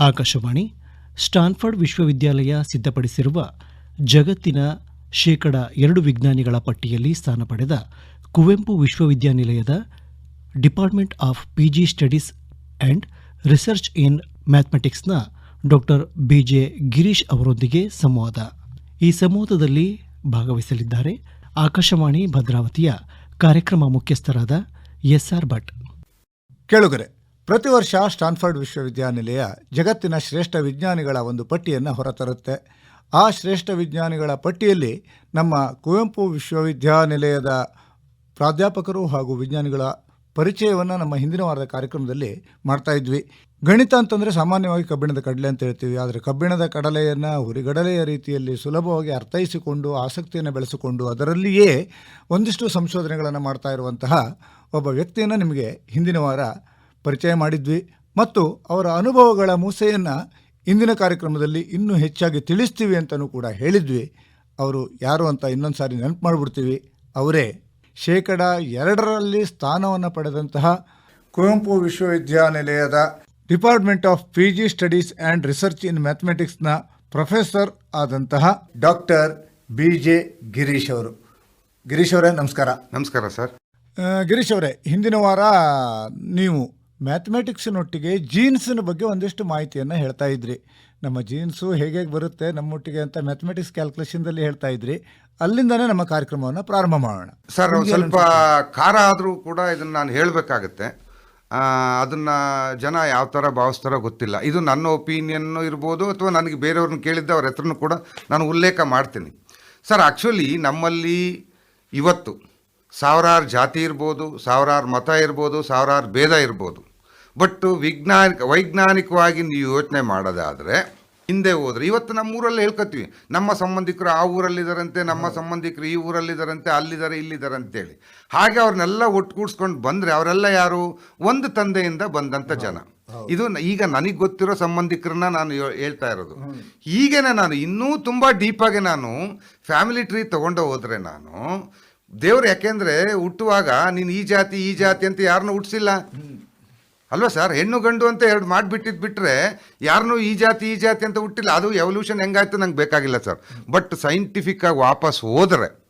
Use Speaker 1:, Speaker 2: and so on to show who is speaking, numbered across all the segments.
Speaker 1: ಆಕಾಶವಾಣಿ, ಸ್ಟಾನ್ಫರ್ಡ್ ವಿಶ್ವವಿದ್ಯಾಲಯ ಸಿದ್ಧಪಡಿಸಿರುವ ಜಗತ್ತಿನ ಶೇಕಡ ಎರಡು ವಿಜ್ಞಾನಿಗಳ ಪಟ್ಟಿಯಲ್ಲಿ ಸ್ಥಾನ ಪಡೆದ ಕುವೆಂಪು ವಿಶ್ವವಿದ್ಯಾನಿಲಯದ department of PG studies and research in ಮ್ಯಾಥಮೆಟಿಕ್ಸ್ನ doctor BJ Girish ಅವರೊಂದಿಗೆ ಸಂವಾದ. ಈ ಸಂವಾದದಲ್ಲಿ ಭಾಗವಹಿಸಲಿದ್ದಾರೆ ಆಕಾಶವಾಣಿ ಭದ್ರಾವತಿಯ ಕಾರ್ಯಕ್ರಮ ಮುಖ್ಯಸ್ಥರಾದ ಎಸ್ಆರ್ ಭಟ್.
Speaker 2: ಕೇಳುಗರೆ ಪ್ರತಿ ವರ್ಷ ಸ್ಟಾನ್ಫರ್ಡ್ ವಿಶ್ವವಿದ್ಯಾನಿಲಯ ಜಗತ್ತಿನ ಶ್ರೇಷ್ಠ ವಿಜ್ಞಾನಿಗಳ ಒಂದು ಪಟ್ಟಿಯನ್ನು ಹೊರತರುತ್ತೆ. ಆ ಶ್ರೇಷ್ಠ ವಿಜ್ಞಾನಿಗಳ ಪಟ್ಟಿಯಲ್ಲಿ ನಮ್ಮ ಕುವೆಂಪು ವಿಶ್ವವಿದ್ಯಾನಿಲಯದ ಪ್ರಾಧ್ಯಾಪಕರು ಹಾಗೂ ವಿಜ್ಞಾನಿಗಳ ಪರಿಚಯವನ್ನು ನಮ್ಮ ಹಿಂದಿನ ವಾರದ ಕಾರ್ಯಕ್ರಮದಲ್ಲಿ ಮಾಡ್ತಾ ಇದ್ವಿ. ಗಣಿತ ಅಂತಂದರೆ ಸಾಮಾನ್ಯವಾಗಿ ಕಬ್ಬಿಣದ ಕಡಲೆ ಅಂತ ಹೇಳ್ತೀವಿ. ಆದರೆ ಕಬ್ಬಿಣದ ಕಡಲೆಯನ್ನು ಹುರಿಗಡಲೆಯ ರೀತಿಯಲ್ಲಿ ಸುಲಭವಾಗಿ ಅರ್ಥೈಸಿಕೊಂಡು, ಆಸಕ್ತಿಯನ್ನು ಬೆಳೆಸಿಕೊಂಡು ಅದರಲ್ಲಿಯೇ ಒಂದಿಷ್ಟು ಸಂಶೋಧನೆಗಳನ್ನು ಮಾಡ್ತಾ ಇರುವಂತಹ ಒಬ್ಬ ವ್ಯಕ್ತಿಯನ್ನು ನಿಮಗೆ ಹಿಂದಿನ ವಾರ ಪರಿಚಯ ಮಾಡಿದ್ವಿ ಮತ್ತು ಅವರ ಅನುಭವಗಳ ಮೂಸೆಯನ್ನು ಇಂದಿನ ಕಾರ್ಯಕ್ರಮದಲ್ಲಿ ಇನ್ನೂ ಹೆಚ್ಚಾಗಿ ತಿಳಿಸ್ತೀವಿ ಅಂತಲೂ ಕೂಡ ಹೇಳಿದ್ವಿ. ಅವರು ಯಾರು ಅಂತ ಇನ್ನೊಂದು ಸಾರಿ ನೆನಪು ಮಾಡಿಬಿಡ್ತೀವಿ. ಅವರೇ ಶೇಕಡ ಎರಡರಲ್ಲಿ ಸ್ಥಾನವನ್ನು ಪಡೆದಂತಹ ಕುವೆಂಪು ವಿಶ್ವವಿದ್ಯಾನಿಲಯದ department of P G studies and research in ಮ್ಯಾಥಮೆಟಿಕ್ಸ್ನ professor ಆದಂತಹ ಡಾಕ್ಟರ್ ಬಿ ಜೆ ಗಿರೀಶ್ ಅವರು. ಗಿರೀಶ್ ಅವರೇ ನಮಸ್ಕಾರ.
Speaker 3: ನಮಸ್ಕಾರ ಸರ್.
Speaker 2: ಗಿರೀಶ್ ಅವರೇ ಹಿಂದಿನ ವಾರ ನೀವು ಮ್ಯಾಥಮೆಟಿಕ್ಸಿನೊಟ್ಟಿಗೆ ಜೀನ್ಸಿನ ಬಗ್ಗೆ ಒಂದಿಷ್ಟು ಮಾಹಿತಿಯನ್ನು ಹೇಳ್ತಾ ಇದ್ರಿ. ನಮ್ಮ ಜೀನ್ಸು ಹೇಗೆ ಹೇಗೆ ಬರುತ್ತೆ ನಮ್ಮೊಟ್ಟಿಗೆ ಅಂತ ಮ್ಯಾಥಮೆಟಿಕ್ಸ್ ಕ್ಯಾಲ್ಕುಲೇಷನ್ದಲ್ಲಿ ಹೇಳ್ತಾ ಇದ್ರಿ. ಅಲ್ಲಿಂದನೇ ನಮ್ಮ ಕಾರ್ಯಕ್ರಮವನ್ನು ಪ್ರಾರಂಭ ಮಾಡೋಣ.
Speaker 3: ಸರ್ ಸ್ವಲ್ಪ? ಖಾರ ಆದರೂ ಕೂಡ ಇದನ್ನು ನಾನು ಹೇಳಬೇಕಾಗತ್ತೆ. ಅದನ್ನು ಜನ ಯಾವ ಥರ ಭಾವಿಸ್ತಾರೋ ಗೊತ್ತಿಲ್ಲ. ಇದು ನನ್ನ ಒಪಿನಿಯನ್ನು ಇರ್ಬೋದು ಅಥವಾ ನನಗೆ ಬೇರೆಯವ್ರನ್ನ ಕೇಳಿದ್ದ ಅವ್ರ ಹೆಸರನ್ನು ಕೂಡ ನಾನು ಉಲ್ಲೇಖ ಮಾಡ್ತೀನಿ. ಸರ್ ಆ್ಯಕ್ಚುಲಿ ನಮ್ಮಲ್ಲಿ ಇವತ್ತು ಸಾವಿರಾರು ಜಾತಿ ಇರ್ಬೋದು ಸಾವಿರಾರು ಮತ ಇರ್ಬೋದು ಸಾವಿರಾರು ಭೇದ ಇರ್ಬೋದು. ಬಟ್ ವಿಜ್ಞಾನಿಕ ವೈಜ್ಞಾನಿಕವಾಗಿ ನೀವು ಯೋಚನೆ ಮಾಡೋದಾದರೆ ಹಿಂದೆ ಹೋದ್ರೆ ಇವತ್ತು ನಮ್ಮ ಊರಲ್ಲಿ ಹೇಳ್ಕೊತೀವಿ ನಮ್ಮ ಸಂಬಂಧಿಕರು ಆ ಊರಲ್ಲಿದ್ದಾರಂತೆ ನಮ್ಮ ಸಂಬಂಧಿಕರು ಈ ಊರಲ್ಲಿದ್ದಾರಂತೆ ಅಲ್ಲಿದ್ದಾರೆ ಇಲ್ಲಿದ್ದಾರೆ ಅಂತೇಳಿ ಹಾಗೆ ಅವ್ರನ್ನೆಲ್ಲ ಒಟ್ಟುಗೂಡಿಸ್ಕೊಂಡು ಬಂದರೆ ಅವರೆಲ್ಲ ಯಾರು? ಒಂದು ತಂದೆಯಿಂದ ಬಂದಂಥ ಜನ. ಇದು ಈಗ ನನಗೆ ಗೊತ್ತಿರೋ ಸಂಬಂಧಿಕರನ್ನ ನಾನು ಹೇಳ್ತಾ ಇರೋದು. ಈಗೇನೆ ನಾನು ಇನ್ನೂ ತುಂಬ ಡೀಪಾಗಿ ನಾನು ಫ್ಯಾಮಿಲಿ ಟ್ರೀ ತೊಗೊಂಡು ಹೋದರೆ ನಾನು ದೇವ್ರು ಯಾಕೆಂದರೆ ಹುಟ್ಟುವಾಗ ನೀನು ಈ ಜಾತಿ ಈ ಜಾತಿ ಅಂತ ಯಾರನ್ನೂ ಹುಟ್ಟಿಸಿಲ್ಲ ಅಲ್ವಾ ಸರ್? ಹೆಣ್ಣು ಗಂಡು ಅಂತ ಎರಡು ಮಾಡಿಬಿಟ್ಟಿದ್ದು ಬಿಟ್ಟರೆ ಯಾರನ್ನೂ ಈ ಜಾತಿ ಈ ಜಾತಿ ಅಂತ ಹುಟ್ಟಿಲ್ಲ. ಅದು ಎವಲ್ಯೂಷನ್ ಹೆಂಗಾಯ್ತು ನಂಗೆ ಬೇಕಾಗಿಲ್ಲ ಸರ್. ಬಟ್ ಸೈಂಟಿಫಿಕ್ಕಾಗಿ ವಾಪಸ್ ಹೋದರೆ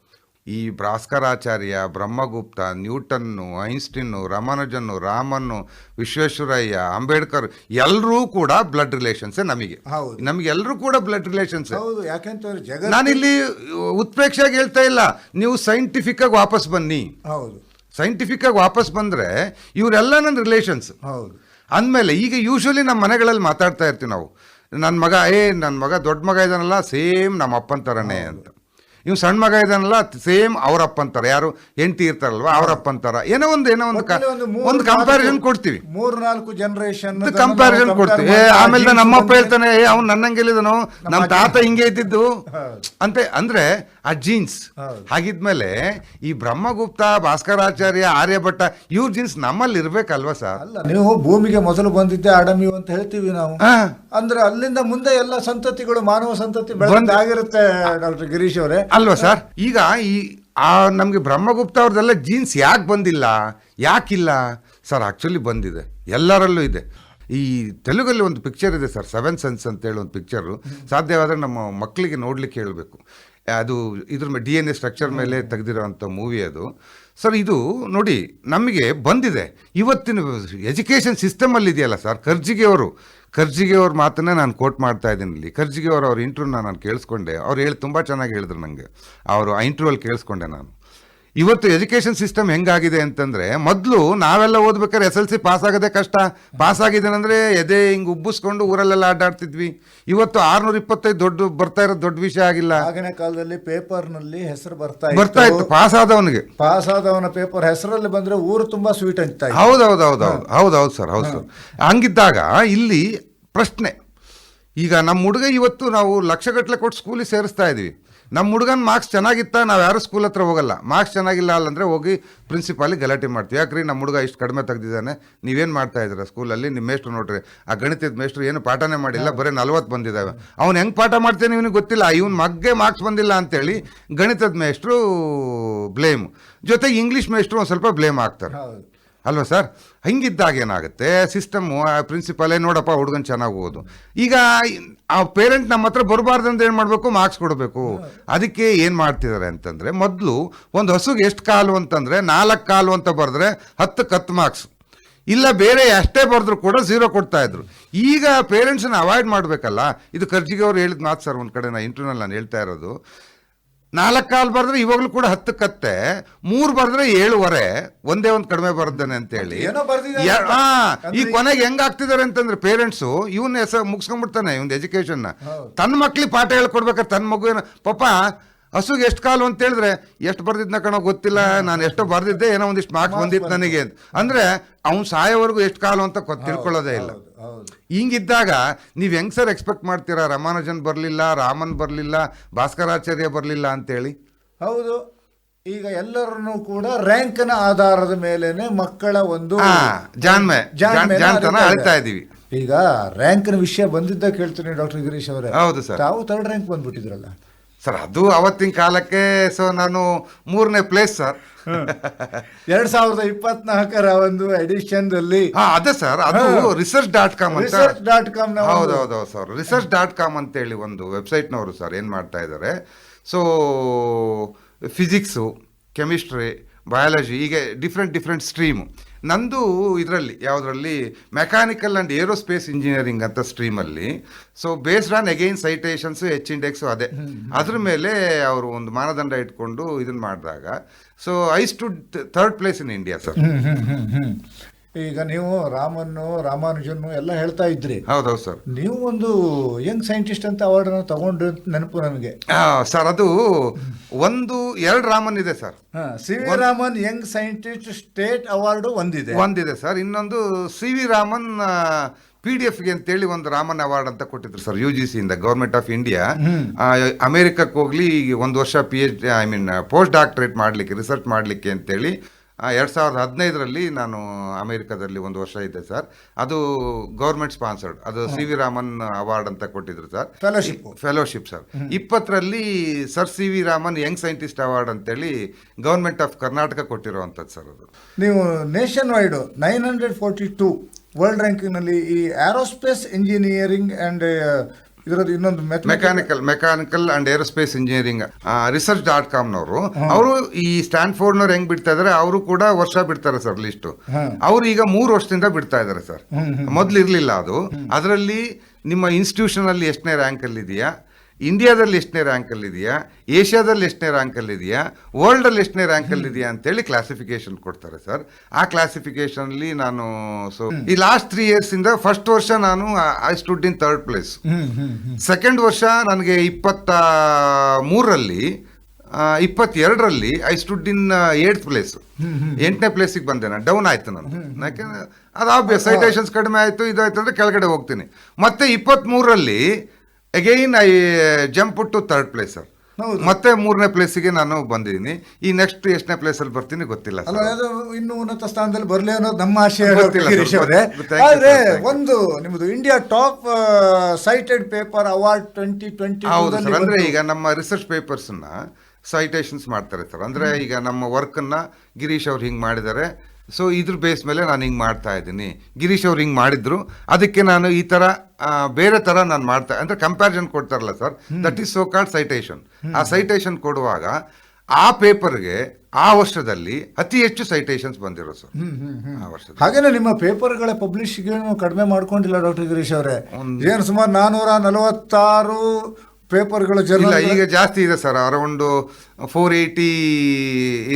Speaker 3: ಈ ಭಾಸ್ಕರಾಚಾರ್ಯ ಬ್ರಹ್ಮಗುಪ್ತ ನ್ಯೂಟನ್ನು ಐನ್ಸ್ಟಿನ್ನು ರಮಾನುಜನ್ನು ರಾಮನ್ನು ವಿಶ್ವೇಶ್ವರಯ್ಯ ಅಂಬೇಡ್ಕರ್ ಎಲ್ಲರೂ ಕೂಡ ಬ್ಲಡ್ ರಿಲೇಷನ್ಸೇ ನಮಗೆ.
Speaker 2: ಹೌದು.
Speaker 3: ನಮಗೆಲ್ಲರೂ ಕೂಡ ಬ್ಲಡ್ ರಿಲೇಷನ್ಸ್ ನಾನಿಲ್ಲಿ ಉತ್ಪ್ರೇಕ್ಷೆಯಾಗಿ ಹೇಳ್ತಾ ಇಲ್ಲ. ನೀವು ಸೈಂಟಿಫಿಕ್ ಆಗಿ ವಾಪಸ್ ಬನ್ನಿ.
Speaker 2: ಹೌದು.
Speaker 3: ಸೈಂಟಿಫಿಕ್ ಆಗಿ ವಾಪಸ್ ಬಂದರೆ ಇವರೆಲ್ಲ ನನ್ನ ರಿಲೇಷನ್ಸ್
Speaker 2: ಹೌದು.
Speaker 3: ಅಂದಮೇಲೆ ಈಗ ಯೂಶ್ವಲಿ ನಮ್ಮ ಮನೆಗಳಲ್ಲಿ ಮಾತಾಡ್ತಾ ಇರ್ತೀವಿ ನಾವು. ನನ್ನ ಮಗ ಏ ನನ್ನ ಮಗ ದೊಡ್ಡ ಮಗ ಇದ್ದಾನಲ್ಲ ಸೇಮ್ ನಮ್ಮ ಅಪ್ಪನ ಥರನೇ ಅಂತ. ಇವ್ ಸಣ್ಣ ಮಗ ಇದಾನಲ್ಲ ಸೇಮ್ ಅವ್ರ ಅಪ್ಪನ ಥರ ಯಾರು ಹೆಂಡತಿ ಇರ್ತಾರಲ್ವಾ ಅವ್ರ ಅಪ್ಪನ ಥರ ಏನೋ ಒಂದು ಏನೋ ಒಂದು ಒಂದು ಕಂಪ್ಯಾರಿಸನ್ ಕೊಡ್ತೀವಿ.
Speaker 2: ಮೂರು ನಾಲ್ಕು ಜನರೇಷನ್
Speaker 3: ಕಂಪ್ಯಾರಿಸನ್ ಕೊಡ್ತೀವಿ. ಏ ಆಮೇಲೆ ನಮ್ಮ ಅಪ್ಪ ಹೇಳ್ತಾನೆ ಏ ಅವ್ನು ನನ್ನಂಗೆಲ್ಲಿದನು ನಮ್ಮ ತಾತ ಹಿಂಗೆ ಇದ್ದಿದ್ದು? ಅಂತೆ ಅಂದ್ರೆ ಆ ಜೀನ್ಸ್. ಹಾಗಿದ್ಮೇಲೆ ಈ ಬ್ರಹ್ಮಗುಪ್ತ ಭಾಸ್ಕರಾಚಾರ್ಯ ಆರ್ಯಭಟ್ಟ ಇವ್ರ ಜೀನ್ಸ್ ನಮ್ಮಲ್ಲಿ ಇರ್ಬೇಕಲ್ವಾ ಸರ್?
Speaker 2: ಅಲ್ಲ ನೀವು ಭೂಮಿಗೆ ಮೊದಲು ಬಂದಿದ್ದೆ ಆಡಮಿ ಅಂತ ಹೇಳ್ತೀವಿ ನಾವು. ಅಂದ್ರೆ ಅಲ್ಲಿಂದ ಮುಂದೆ ಎಲ್ಲ ಸಂತತಿಗಳು ಮಾನವ ಸಂತತಿ ಆಗಿರುತ್ತೆ ಡಾಕ್ಟರ್ ಗಿರೀಶ್ ಅವರೇ.
Speaker 3: ಅಲ್ವಾ ಸರ್? ಈಗ ಈ ಆ ನಮಗೆ ಬ್ರಹ್ಮಗುಪ್ತ ಅವ್ರದ್ದೆಲ್ಲ ಜೀನ್ಸ್ ಯಾಕೆ ಬಂದಿಲ್ಲ? ಯಾಕಿಲ್ಲ? ಸರ್ ಆ್ಯಕ್ಚುಲಿ ಬಂದಿದೆ. ಎಲ್ಲರಲ್ಲೂ ಇದೆ. ಈ ತೆಲುಗಲ್ಲಿ ಒಂದು ಪಿಕ್ಚರ್ ಇದೆ ಸರ್ ಸೆವೆನ್ ಸೆನ್ಸ್ ಅಂತೇಳಿ ಒಂದು ಪಿಕ್ಚರು ಸಾಧ್ಯವಾದರೆ ನಮ್ಮ ಮಕ್ಕಳಿಗೆ ನೋಡ್ಲಿಕ್ಕೆ ಹೇಳಬೇಕು. ಅದು ಇದ್ರ ಡಿ ಎನ್ ಎ ಸ್ಟ್ರಕ್ಚರ್ ಮೇಲೆ ತೆಗೆದಿರೋವಂಥ ಮೂವಿ ಅದು. ಸರ್ ಇದು ನೋಡಿ, ನಮಗೆ ಬಂದಿದೆ. ಇವತ್ತಿನ ಎಜುಕೇಷನ್ ಸಿಸ್ಟಮಲ್ಲಿ ಇದೆಯಲ್ಲ ಸರ್ ಖರ್ಜಿಗೆ ಅವರು. ಖರ್ಜಿಗೆ ಅವ್ರ ಮಾತನ್ನೇ ನಾನು ಕೋಟ್ ಮಾಡ್ತಾ ಇದ್ದೀನಿ ಇಲ್ಲಿ. ಖರ್ಜಿಗೆಯವರು ಅವ್ರ ಇಂಟ್ರ್ಯೂನ ನಾನು ಕೇಳಿಸ್ಕೊಂಡೆ. ಅವ್ರು ಹೇಳಿ ತುಂಬ ಚೆನ್ನಾಗಿ ಹೇಳಿದ್ರು ನನಗೆ ಅವರು ಆ ಇಂಟ್ರ್ಯೂವಲ್ಲಿ ಕೇಳಿಸ್ಕೊಂಡೆ ನಾನು. ಇವತ್ತು ಎಜುಕೇಷನ್ ಸಿಸ್ಟಮ್ ಹೆಂಗಾಗಿದೆ ಅಂತಂದರೆ ಮೊದಲು ನಾವೆಲ್ಲ ಓದ್ಬೇಕಾದ್ರೆ ಎಸ್ ಎಲ್ ಸಿ ಪಾಸ್ ಆಗೋದೇ ಕಷ್ಟ. ಪಾಸ್ ಅಂದರೆ ಎದೆ ಹಿಂಗೆ ಉಬ್ಬಿಸ್ಕೊಂಡು ಊರಲ್ಲೆಲ್ಲ ಅಡ್ಡಾಡ್ತಿದ್ವಿ ಇವತ್ತು ಆರ್ನೂರ ಇಪ್ಪತ್ತೈದು ದೊಡ್ಡ ಬರ್ತಾ ಇರೋದು ದೊಡ್ಡ ವಿಷಯ ಆಗಿಲ್ಲ.
Speaker 2: ಆಗಿನ ಕಾಲದಲ್ಲಿ ಪೇಪರ್ನಲ್ಲಿ ಹೆಸರು ಬರ್ತಾ
Speaker 3: ಬರ್ತಾ ಇತ್ತು ಪಾಸ್ ಆದವನಿಗೆ
Speaker 2: ಪಾಸ್ ಆದವನ ಪೇಪರ್ ಹೆಸರಲ್ಲಿ ಬಂದ್ರೆ ಊರು ತುಂಬಾ ಸ್ವೀಟ್ ಅಂತ
Speaker 3: ಹೌದು ಹೌದು ಹೌದು ಹೌದು ಹೌದು ಹೌದು ಸರ್ ಹೌದು ಸರ್. ಹಂಗಿದ್ದಾಗ ಇಲ್ಲಿ ಪ್ರಶ್ನೆ. ಈಗ ನಮ್ಮ ಹುಡುಗ ಇವತ್ತು ನಾವು ಲಕ್ಷಗಟ್ಟಲೆ ಕೊಟ್ಟು ಸ್ಕೂಲಿಗೆ ಸೇರಿಸ್ತಾ ಇದೀವಿ. ನಮ್ಮ ಹುಡುಗನ ಮಾರ್ಕ್ಸ್ ಚೆನ್ನಾಗಿತ್ತ ನಾವು ಯಾರು ಸ್ಕೂಲ್ ಹತ್ರ ಹೋಗಲ್ಲ. ಮಾರ್ಕ್ಸ್ ಚೆನ್ನಾಗಿಲ್ಲ ಅಲ್ಲಂದ್ರೆ ಹೋಗಿ ಪ್ರಿನ್ಸಿಪಾಲಿಗೆ ಗಲಾಟೆ ಮಾಡ್ತೀವಿ. ಯಾಕ್ರಿ ನಮ್ಮ ಹುಡುಗ ಇಷ್ಟು ಕಡಿಮೆ ತೆಗ್ದಿದ್ದಾನೆ? ನೀವೇನು ಮಾಡ್ತಾ ಇದ್ದೀರಾ ಸ್ಕೂಲಲ್ಲಿ ನಿಮ್ಮ ಮೇಷ್ಟ್ರು ನೋಡ್ರಿ ಆ ಗಣಿತದ ಮೇಷ್ಟ್ರು ಏನು ಪಾಠನೇ ಮಾಡಿಲ್ಲ ಬರೀ ನಲ್ವತ್ತು ಬಂದಿದ್ದಾವೆ. ಅವ್ನು ಹೆಂಗೆ ಪಾಠ ಮಾಡ್ತೇನೆ ಇವನಿಗೆ ಗೊತ್ತಿಲ್ಲ. ಇವ್ನ ಮಗ್ಗೆ ಮಾರ್ಕ್ಸ್ ಬಂದಿಲ್ಲ ಅಂತೇಳಿ ಗಣಿತದ ಮೇಷ್ಟ್ರು ಬ್ಲೇಮ್ ಜೊತೆಗೆ ಇಂಗ್ಲೀಷ್ ಮೇಷ್ಟ್ರು ಒಂದು ಸ್ವಲ್ಪ ಬ್ಲೇಮ್ ಆಗ್ತಾರೆ ಅಲ್ವಾ ಸರ್? ಹಿಂಗಿದ್ದಾಗ ಏನಾಗುತ್ತೆ? ಸಿಸ್ಟಮ್ಮು ಪ್ರಿನ್ಸಿಪಲೇ ನೋಡಪ್ಪ, ಹುಡುಗನ್ ಚೆನ್ನಾಗಿ ಓದು. ಈಗ ಆ ಪೇರೆಂಟ್ ನಮ್ಮ ಹತ್ರ ಬರಬಾರ್ದು ಅಂದ್ರೆ ಏನು ಮಾಡಬೇಕು? ಮಾರ್ಕ್ಸ್ ಕೊಡಬೇಕು. ಅದಕ್ಕೆ ಏನು ಮಾಡ್ತಿದ್ದಾರೆ ಅಂತಂದರೆ, ಮೊದಲು ಒಂದು ಹಸುಗೆ ಎಷ್ಟು ಕಾಲು ಅಂತಂದರೆ, ನಾಲ್ಕು ಕಾಲು ಅಂತ ಬರೆದ್ರೆ ಹತ್ತಕ್ಕೆ ಹತ್ತು ಮಾರ್ಕ್ಸ್ ಇಲ್ಲ, ಬೇರೆ ಅಷ್ಟೇ ಬರೆದ್ರು ಕೂಡ ಝೀರೋ ಕೊಡ್ತಾ ಇದ್ರು. ಈಗ ಪೇರೆಂಟ್ಸನ್ನ ಅವಾಯ್ಡ್ ಮಾಡಬೇಕಲ್ಲ? ಇದು ಖರ್ಜಿಗೆ ಅವ್ರು ಹೇಳಿದ ಮಾತು ಸರ್, ಒಂದು ಕಡೆ ನಾನು ಇಂಟರ್ನಲ್ ನಾನು ಹೇಳ್ತಾ ಇರೋದು. ನಾಲ್ಕು ಕಾಲು ಬರೆದ್ರೆ ಇವಾಗಲೂ ಕೂಡ ಹತ್ತು ಕತ್ತೆ ಮೂರು ಬರೆದ್ರೆ ಏಳುವರೆ ಒಂದೇ ಒಂದು ಕಡಿಮೆ ಬರ್ದಾನೆ ಅಂತೇಳಿ. ಈ ಕೊನೆಗೆ ಹೆಂಗ್ ಆಗ್ತಿದ್ದಾರೆ ಅಂತಂದ್ರೆ ಪೇರೆಂಟ್ಸು ಇವನ್ ಹೆಸರು ಮುಗಿಸ್ಕೊಂಡ್ಬಿಡ್ತಾನೆ ಇವನ್ ಎಜುಕೇಶನ್ ತನ್ನ ಮಕ್ಳಿಗೆ ಪಾಠ ಹೇಳ್ಕೊಡ್ಬೇಕಾದ್ರೆ ತನ್ನ ಮಗುವಿನ ಪಾಪ ಹಸುಗೆ ಎಷ್ಟು ಕಾಲು ಅಂತ ಹೇಳಿದ್ರೆ ಎಷ್ಟು ಬರ್ದಿದ್ನ ಕಣೋ ಗೊತ್ತಿಲ್ಲ ನಾನು ಎಷ್ಟು ಬರ್ದಿದ್ದೆ ಏನೋ ಒಂದಿಷ್ಟು ಮಾರ್ಕ್ಸ್ ಬಂದಿತ್ತು ನನಗೆ. ಅಂದ್ರೆ ಅವ್ನು ಸಾಯೋವರೆಗೂ ಎಷ್ಟು ಕಾಲು ಅಂತ ತಿಳ್ಕೊಳ್ಳೋದೇ ಇಲ್ಲ. ಹಿಂಗಿದ್ದಾಗ ನೀವು ಹೆಂಗ್ ಸರ್ ಎಕ್ಸ್ಪೆಕ್ಟ್ ಮಾಡ್ತೀರಾ? ರಾಮಾನುಜನ್ ಬರಲಿಲ್ಲ ರಾಮನ್ ಬರಲಿಲ್ಲ ಭಾಸ್ಕರಾಚಾರ್ಯ ಬರಲಿಲ್ಲ ಅಂತೇಳಿ?
Speaker 2: ಹೌದು. ಈಗ ಎಲ್ಲರನ್ನು ಕೂಡ ರ್ಯಾಂಕ್ನ ಆಧಾರದ ಮೇಲೆನೆ ಮಕ್ಕಳ ಒಂದು
Speaker 3: ಜಾನ್ಮೆ ಜಾಣ್ಮೆ. ಇದ್ದೀವಿ ಜಾಣ್ತನ ಅಳ್ತಾ ಇದೀವಿ.
Speaker 2: ಈಗ ರ್ಯಾಂಕ್ನ ವಿಷಯ ಬಂದಿದ್ದ ಕೇಳ್ತೀನಿ ಡಾಕ್ಟರ್ ಗಿರೀಶ್ ಅವರೇ.
Speaker 3: ಹೌದು ಸರ್.
Speaker 2: ತಾವು ಥರ್ಡ್ ರ್ಯಾಂಕ್ ಬಂದ್ಬಿಟ್ಟಿದ್ರಲ್ಲ.
Speaker 3: ಸರ್ ಅದು ಅವತ್ತಿನ ಕಾಲಕ್ಕೆ ಸೊ ನಾನು ಮೂರನೇ ಪ್ಲೇಸ್ ಸರ್
Speaker 2: ಎರಡ್ ಸಾವಿರದ ಇಪ್ಪತ್ನಾಲ್ಕರ ಒಂದು ಎಡಿಷನ್ ಅಲ್ಲಿ
Speaker 3: ಹಾ ಅದೇ ಸರ್ ಅದು research dot com
Speaker 2: research dot com ಹೌದೌದು
Speaker 3: ಹೌದು ಹೌದು ಹೌದು ಸರ್ ರಿಸರ್ಚ್ ಡಾಟ್ ಕಾಮ್ ಅಂತೇಳಿ ಒಂದು ವೆಬ್ಸೈಟ್ನವರು ಸರ್ ಏನು ಮಾಡ್ತಾ ಇದ್ದಾರೆ. ಸೊ ಫಿಸಿಕ್ಸು ಕೆಮಿಸ್ಟ್ರಿ ಬಯಾಲಜಿ ಹೀಗೆ ಡಿಫ್ರೆಂಟ್ ಡಿಫ್ರೆಂಟ್ ಸ್ಟ್ರೀಮು ನಂದು ಇದರಲ್ಲಿ ಯಾವುದರಲ್ಲಿ ಮೆಕ್ಯಾನಿಕಲ್ ಆ್ಯಂಡ್ ಏರೋಸ್ಪೇಸ್ ಇಂಜಿನಿಯರಿಂಗ್ ಅಂತ ಸ್ಟ್ರೀಮಲ್ಲಿ. So based on again citations H index ಅದೇ. ಅದ್ರ ಮೇಲೆ ಅವರು ಒಂದು ಮಾನದಂಡ ಇಟ್ಕೊಂಡು ಇದನ್ನು ಮಾಡಿದಾಗ. So I stood third place in India sir.
Speaker 2: ಈಗ ನೀವು ರಾಮನ್ನು ರಾಮಾನುಜನ್ನು ಎಲ್ಲ ಹೇಳ್ತಾ ಇದ್ರಿ.
Speaker 3: ಹೌದೌದು ಸರ್.
Speaker 2: ನೀವು ಒಂದು ಯಂಗ್ ಸೈಂಟಿಸ್ಟ್ ಅಂತ ಅವಾರ್ಡ್ ತಗೊಂಡು ನೆನಪು ನನಗೆ
Speaker 3: ಸರ್ ಅದು ಒಂದು ಎರಡು ರಾಮನ್ ಇದೆ sir
Speaker 2: C V Raman young scientist state award ಒಂದಿದೆ.
Speaker 3: ಒಂದಿದೆ ಸರ್. ಇನ್ನೊಂದು C V Raman P D ಎಫ್ಗೆ ಅಂತೇಳಿ ಒಂದು ರಾಮನ್ ಅವಾರ್ಡ್ ಅಂತ ಕೊಟ್ಟಿದ್ರು ಸರ್ ಯು ಜಿ ಸಿಯಿಂದ ಗೌರ್ಮೆಂಟ್ ಆಫ್ ಇಂಡಿಯಾ. ಅಮೇರಿಕಕ್ಕೆ ಹೋಗ್ಲಿ ಈಗ ಒಂದು ವರ್ಷ P H I mean post doctorate ಮಾಡಲಿಕ್ಕೆ ರಿಸರ್ಚ್ ಮಾಡಲಿಕ್ಕೆ ಅಂತೇಳಿ ಎರಡು ಸಾವಿರದ ಹದಿನೈದರಲ್ಲಿ ನಾನು ಅಮೇರಿಕಾದಲ್ಲಿ ಒಂದು ವರ್ಷ ಇದ್ದೆ ಸರ್. ಅದು ಗೌರ್ಮೆಂಟ್ ಸ್ಪಾನ್ಸರ್ಡ್. ಅದು ಸಿ ವಿ ರಾಮನ್ ಅವಾರ್ಡ್ ಅಂತ ಕೊಟ್ಟಿದ್ರು ಸರ್.
Speaker 2: ಫೆಲೋಶಿಪ್.
Speaker 3: Fellowship sir. ಇಪ್ಪತ್ತರಲ್ಲಿ sir C V Raman young scientist award ಅಂತೇಳಿ ಗೌರ್ಮೆಂಟ್ ಆಫ್ ಕರ್ನಾಟಕ ಕೊಟ್ಟಿರುವಂಥದ್ದು ಸರ್ ಅದು.
Speaker 2: ನೀವು nationwide nine hundred forty two world ರ್ಯಾಂಕಿಂಗ್ನಲ್ಲಿ ಈ ಏರೋಸ್ಪೇಸ್ ಇಂಜಿನಿಯರಿಂಗ್ ಅಂಡ್ ಇದರದ್ದು ಇನ್ನೊಂದು
Speaker 3: mechanical mechanical and aerospace engineering research dot ಕಾಮ್ನವರು ಅವರು ಈ ಸ್ಟ್ಯಾನ್ಫೋರ್ಡ್ನವ್ರು ಹೆಂಗ್ ಬಿಡ್ತಾ ಇದಾರೆ ಅವರು ಕೂಡ ವರ್ಷ ಬಿಡ್ತಾರೆ ಸರ್ ಲಿಸ್ಟ್ ಅವ್ರು ಈಗ ಮೂರು ವರ್ಷದಿಂದ ಬಿಡ್ತಾ ಇದ್ದಾರೆ ಸರ್ ಮೊದಲು ಇರಲಿಲ್ಲ ಅದು. ಅದರಲ್ಲಿ ನಿಮ್ಮ ಇನ್ಸ್ಟಿಟ್ಯೂಷನ್ ಅಲ್ಲಿ ಎಷ್ಟನೇ ರ್ಯಾಂಕ್ ಅಲ್ಲಿ ಇದೆಯಾ ಇಂಡಿಯಾದಲ್ಲಿ ಎಷ್ಟನೇ ರ್ಯಾಂಕಲ್ಲಿದೆಯಾ ಏಷ್ಯಾದಲ್ಲಿ ಎಷ್ಟನೇ ರ್ಯಾಂಕಲ್ಲಿದೆಯಾ ವರ್ಲ್ಡಲ್ಲಿ ಎಷ್ಟನೇ ರ್ಯಾಂಕಲ್ಲಿದೆಯಾ ಅಂತೇಳಿ ಕ್ಲಾಸಿಫಿಕೇಶನ್ ಕೊಡ್ತಾರೆ ಸರ್ ಆ ಕ್ಲಾಸಿಫಿಕೇಶನ್ ಅಲ್ಲಿ ನಾನು ಸೊ ಈ ಲಾಸ್ಟ್ ತ್ರೀ ಇಯರ್ಸಿಂದ ಫಸ್ಟ್ ವರ್ಷ ನಾನು I stood in third place second ವರ್ಷ ನನಗೆ ಇಪ್ಪತ್ತ ಮೂರರಲ್ಲಿ ಇಪ್ಪತ್ತೆರಡರಲ್ಲಿ I stood in eight place ಎಂಟನೇ ಪ್ಲೇಸಿಗೆ ಬಂದೆ ನಾನು. ಡೌನ್ ಆಯಿತು ನಾನು ಯಾಕೆಂದ್ರೆ ಅದು ಆಬ್ವಿಯಸ್ ಸೈಟೇಷನ್ಸ್ ಕಡಿಮೆ ಆಯಿತು ಇದಾಯ್ತು ಅಂದರೆ ಕೆಳಗಡೆ ಹೋಗ್ತೀನಿ. ಮತ್ತೆ ಇಪ್ಪತ್ತ್ಮೂರರಲ್ಲಿ again I jump to third place sir
Speaker 2: ಹೌದು.
Speaker 3: ಮತ್ತೆ ಮೂರನೇ ಪ್ಲೇಸಿಗೆ ನಾನು ಬಂದಿದ್ದೀನಿ. ಈ ನೆಕ್ಸ್ಟ್ ಎಷ್ಟನೇ ಪ್ಲೇಸಲ್ಲಿ ಬರ್ತೀನಿ ಗೊತ್ತಿಲ್ಲ
Speaker 2: ಅಲ್ಲ
Speaker 3: ಸರ್
Speaker 2: ಅದು ಇನ್ನು ಉನ್ನತ ಸ್ಥಾನದಲ್ಲಿ ಬರಲಿ ಅನ್ನೋದು ನಮ್ಮ ಆಶಯ
Speaker 3: ಗೊತ್ತಿಲ್ಲ ಸರ್,
Speaker 2: ಗಿರೀಶ್ ಅವರೇ.
Speaker 3: ಗೊತ್ತಿಲ್ಲ. Thank you,
Speaker 2: ಆದ್ರೆ
Speaker 3: sir, thank you.
Speaker 2: ಒಂದು ನಿಮ್ಮದು India top cited paper award twenty twenty
Speaker 3: ಹೌದು ಸರ್ ಅಂದ್ರೆ ಈಗ ನಮ್ಮ ರಿಸರ್ಚ್ ಪೇಪರ್ಸ್ನ ಸೈಟೇಷನ್ಸ್ ಮಾಡ್ತಾರೆ ಸರ್ ಅಂದ್ರೆ ಈಗ ನಮ್ಮ ವರ್ಕನ್ನ ಗಿರೀಶ್ ಅವ್ರು ಹಿಂಗ್ ಮಾಡಿದ್ದಾರೆ. ಸೊ ಇದ್ರ ಬೇಸ್ ಮೇಲೆ ನಾನು ಹಿಂಗೆ ಮಾಡ್ತಾ ಇದ್ದೀನಿ. ಗಿರೀಶ್ ಅವ್ರು ಹಿಂಗೆ ಮಾಡಿದ್ರು. ಅದಕ್ಕೆ ನಾನು ಈ ಥರ ಬೇರೆ ಥರ ನಾನು ಮಾಡ್ತಾ ಅಂದರೆ ಕಂಪ್ಯಾರಿಸನ್ ಕೊಡ್ತಾರಲ್ಲ sir that is so called citation ಆ ಸೈಟೇಷನ್ ಕೊಡುವಾಗ ಆ ಪೇಪರ್ಗೆ ಆ ವರ್ಷದಲ್ಲಿ ಅತಿ ಹೆಚ್ಚು ಸೈಟೇಷನ್ಸ್ ಬಂದಿರೋ ಸರ್ ಆ
Speaker 2: ಹಾಗೇನೆ ನಿಮ್ಮ ಪೇಪರ್ಗಳ ಪಬ್ಲಿಷ್ ಕಡಿಮೆ ಮಾಡ್ಕೊಂಡಿಲ್ಲ ಡಾಕ್ಟರ್ ಗಿರೀಶ್ ಅವರೇ. ಏನು ಸುಮಾರು ನಾನೂರ ನಲವತ್ತಾರು ಪೇಪರ್ಗಳು
Speaker 3: ಇಲ್ಲ
Speaker 2: ಜರ್ನಲ್
Speaker 3: ಈಗ ಜಾಸ್ತಿ ಇದೆ ಸರ್ ಅರೌಂಡ್ ಫೋರ್ ಏಯ್ಟಿ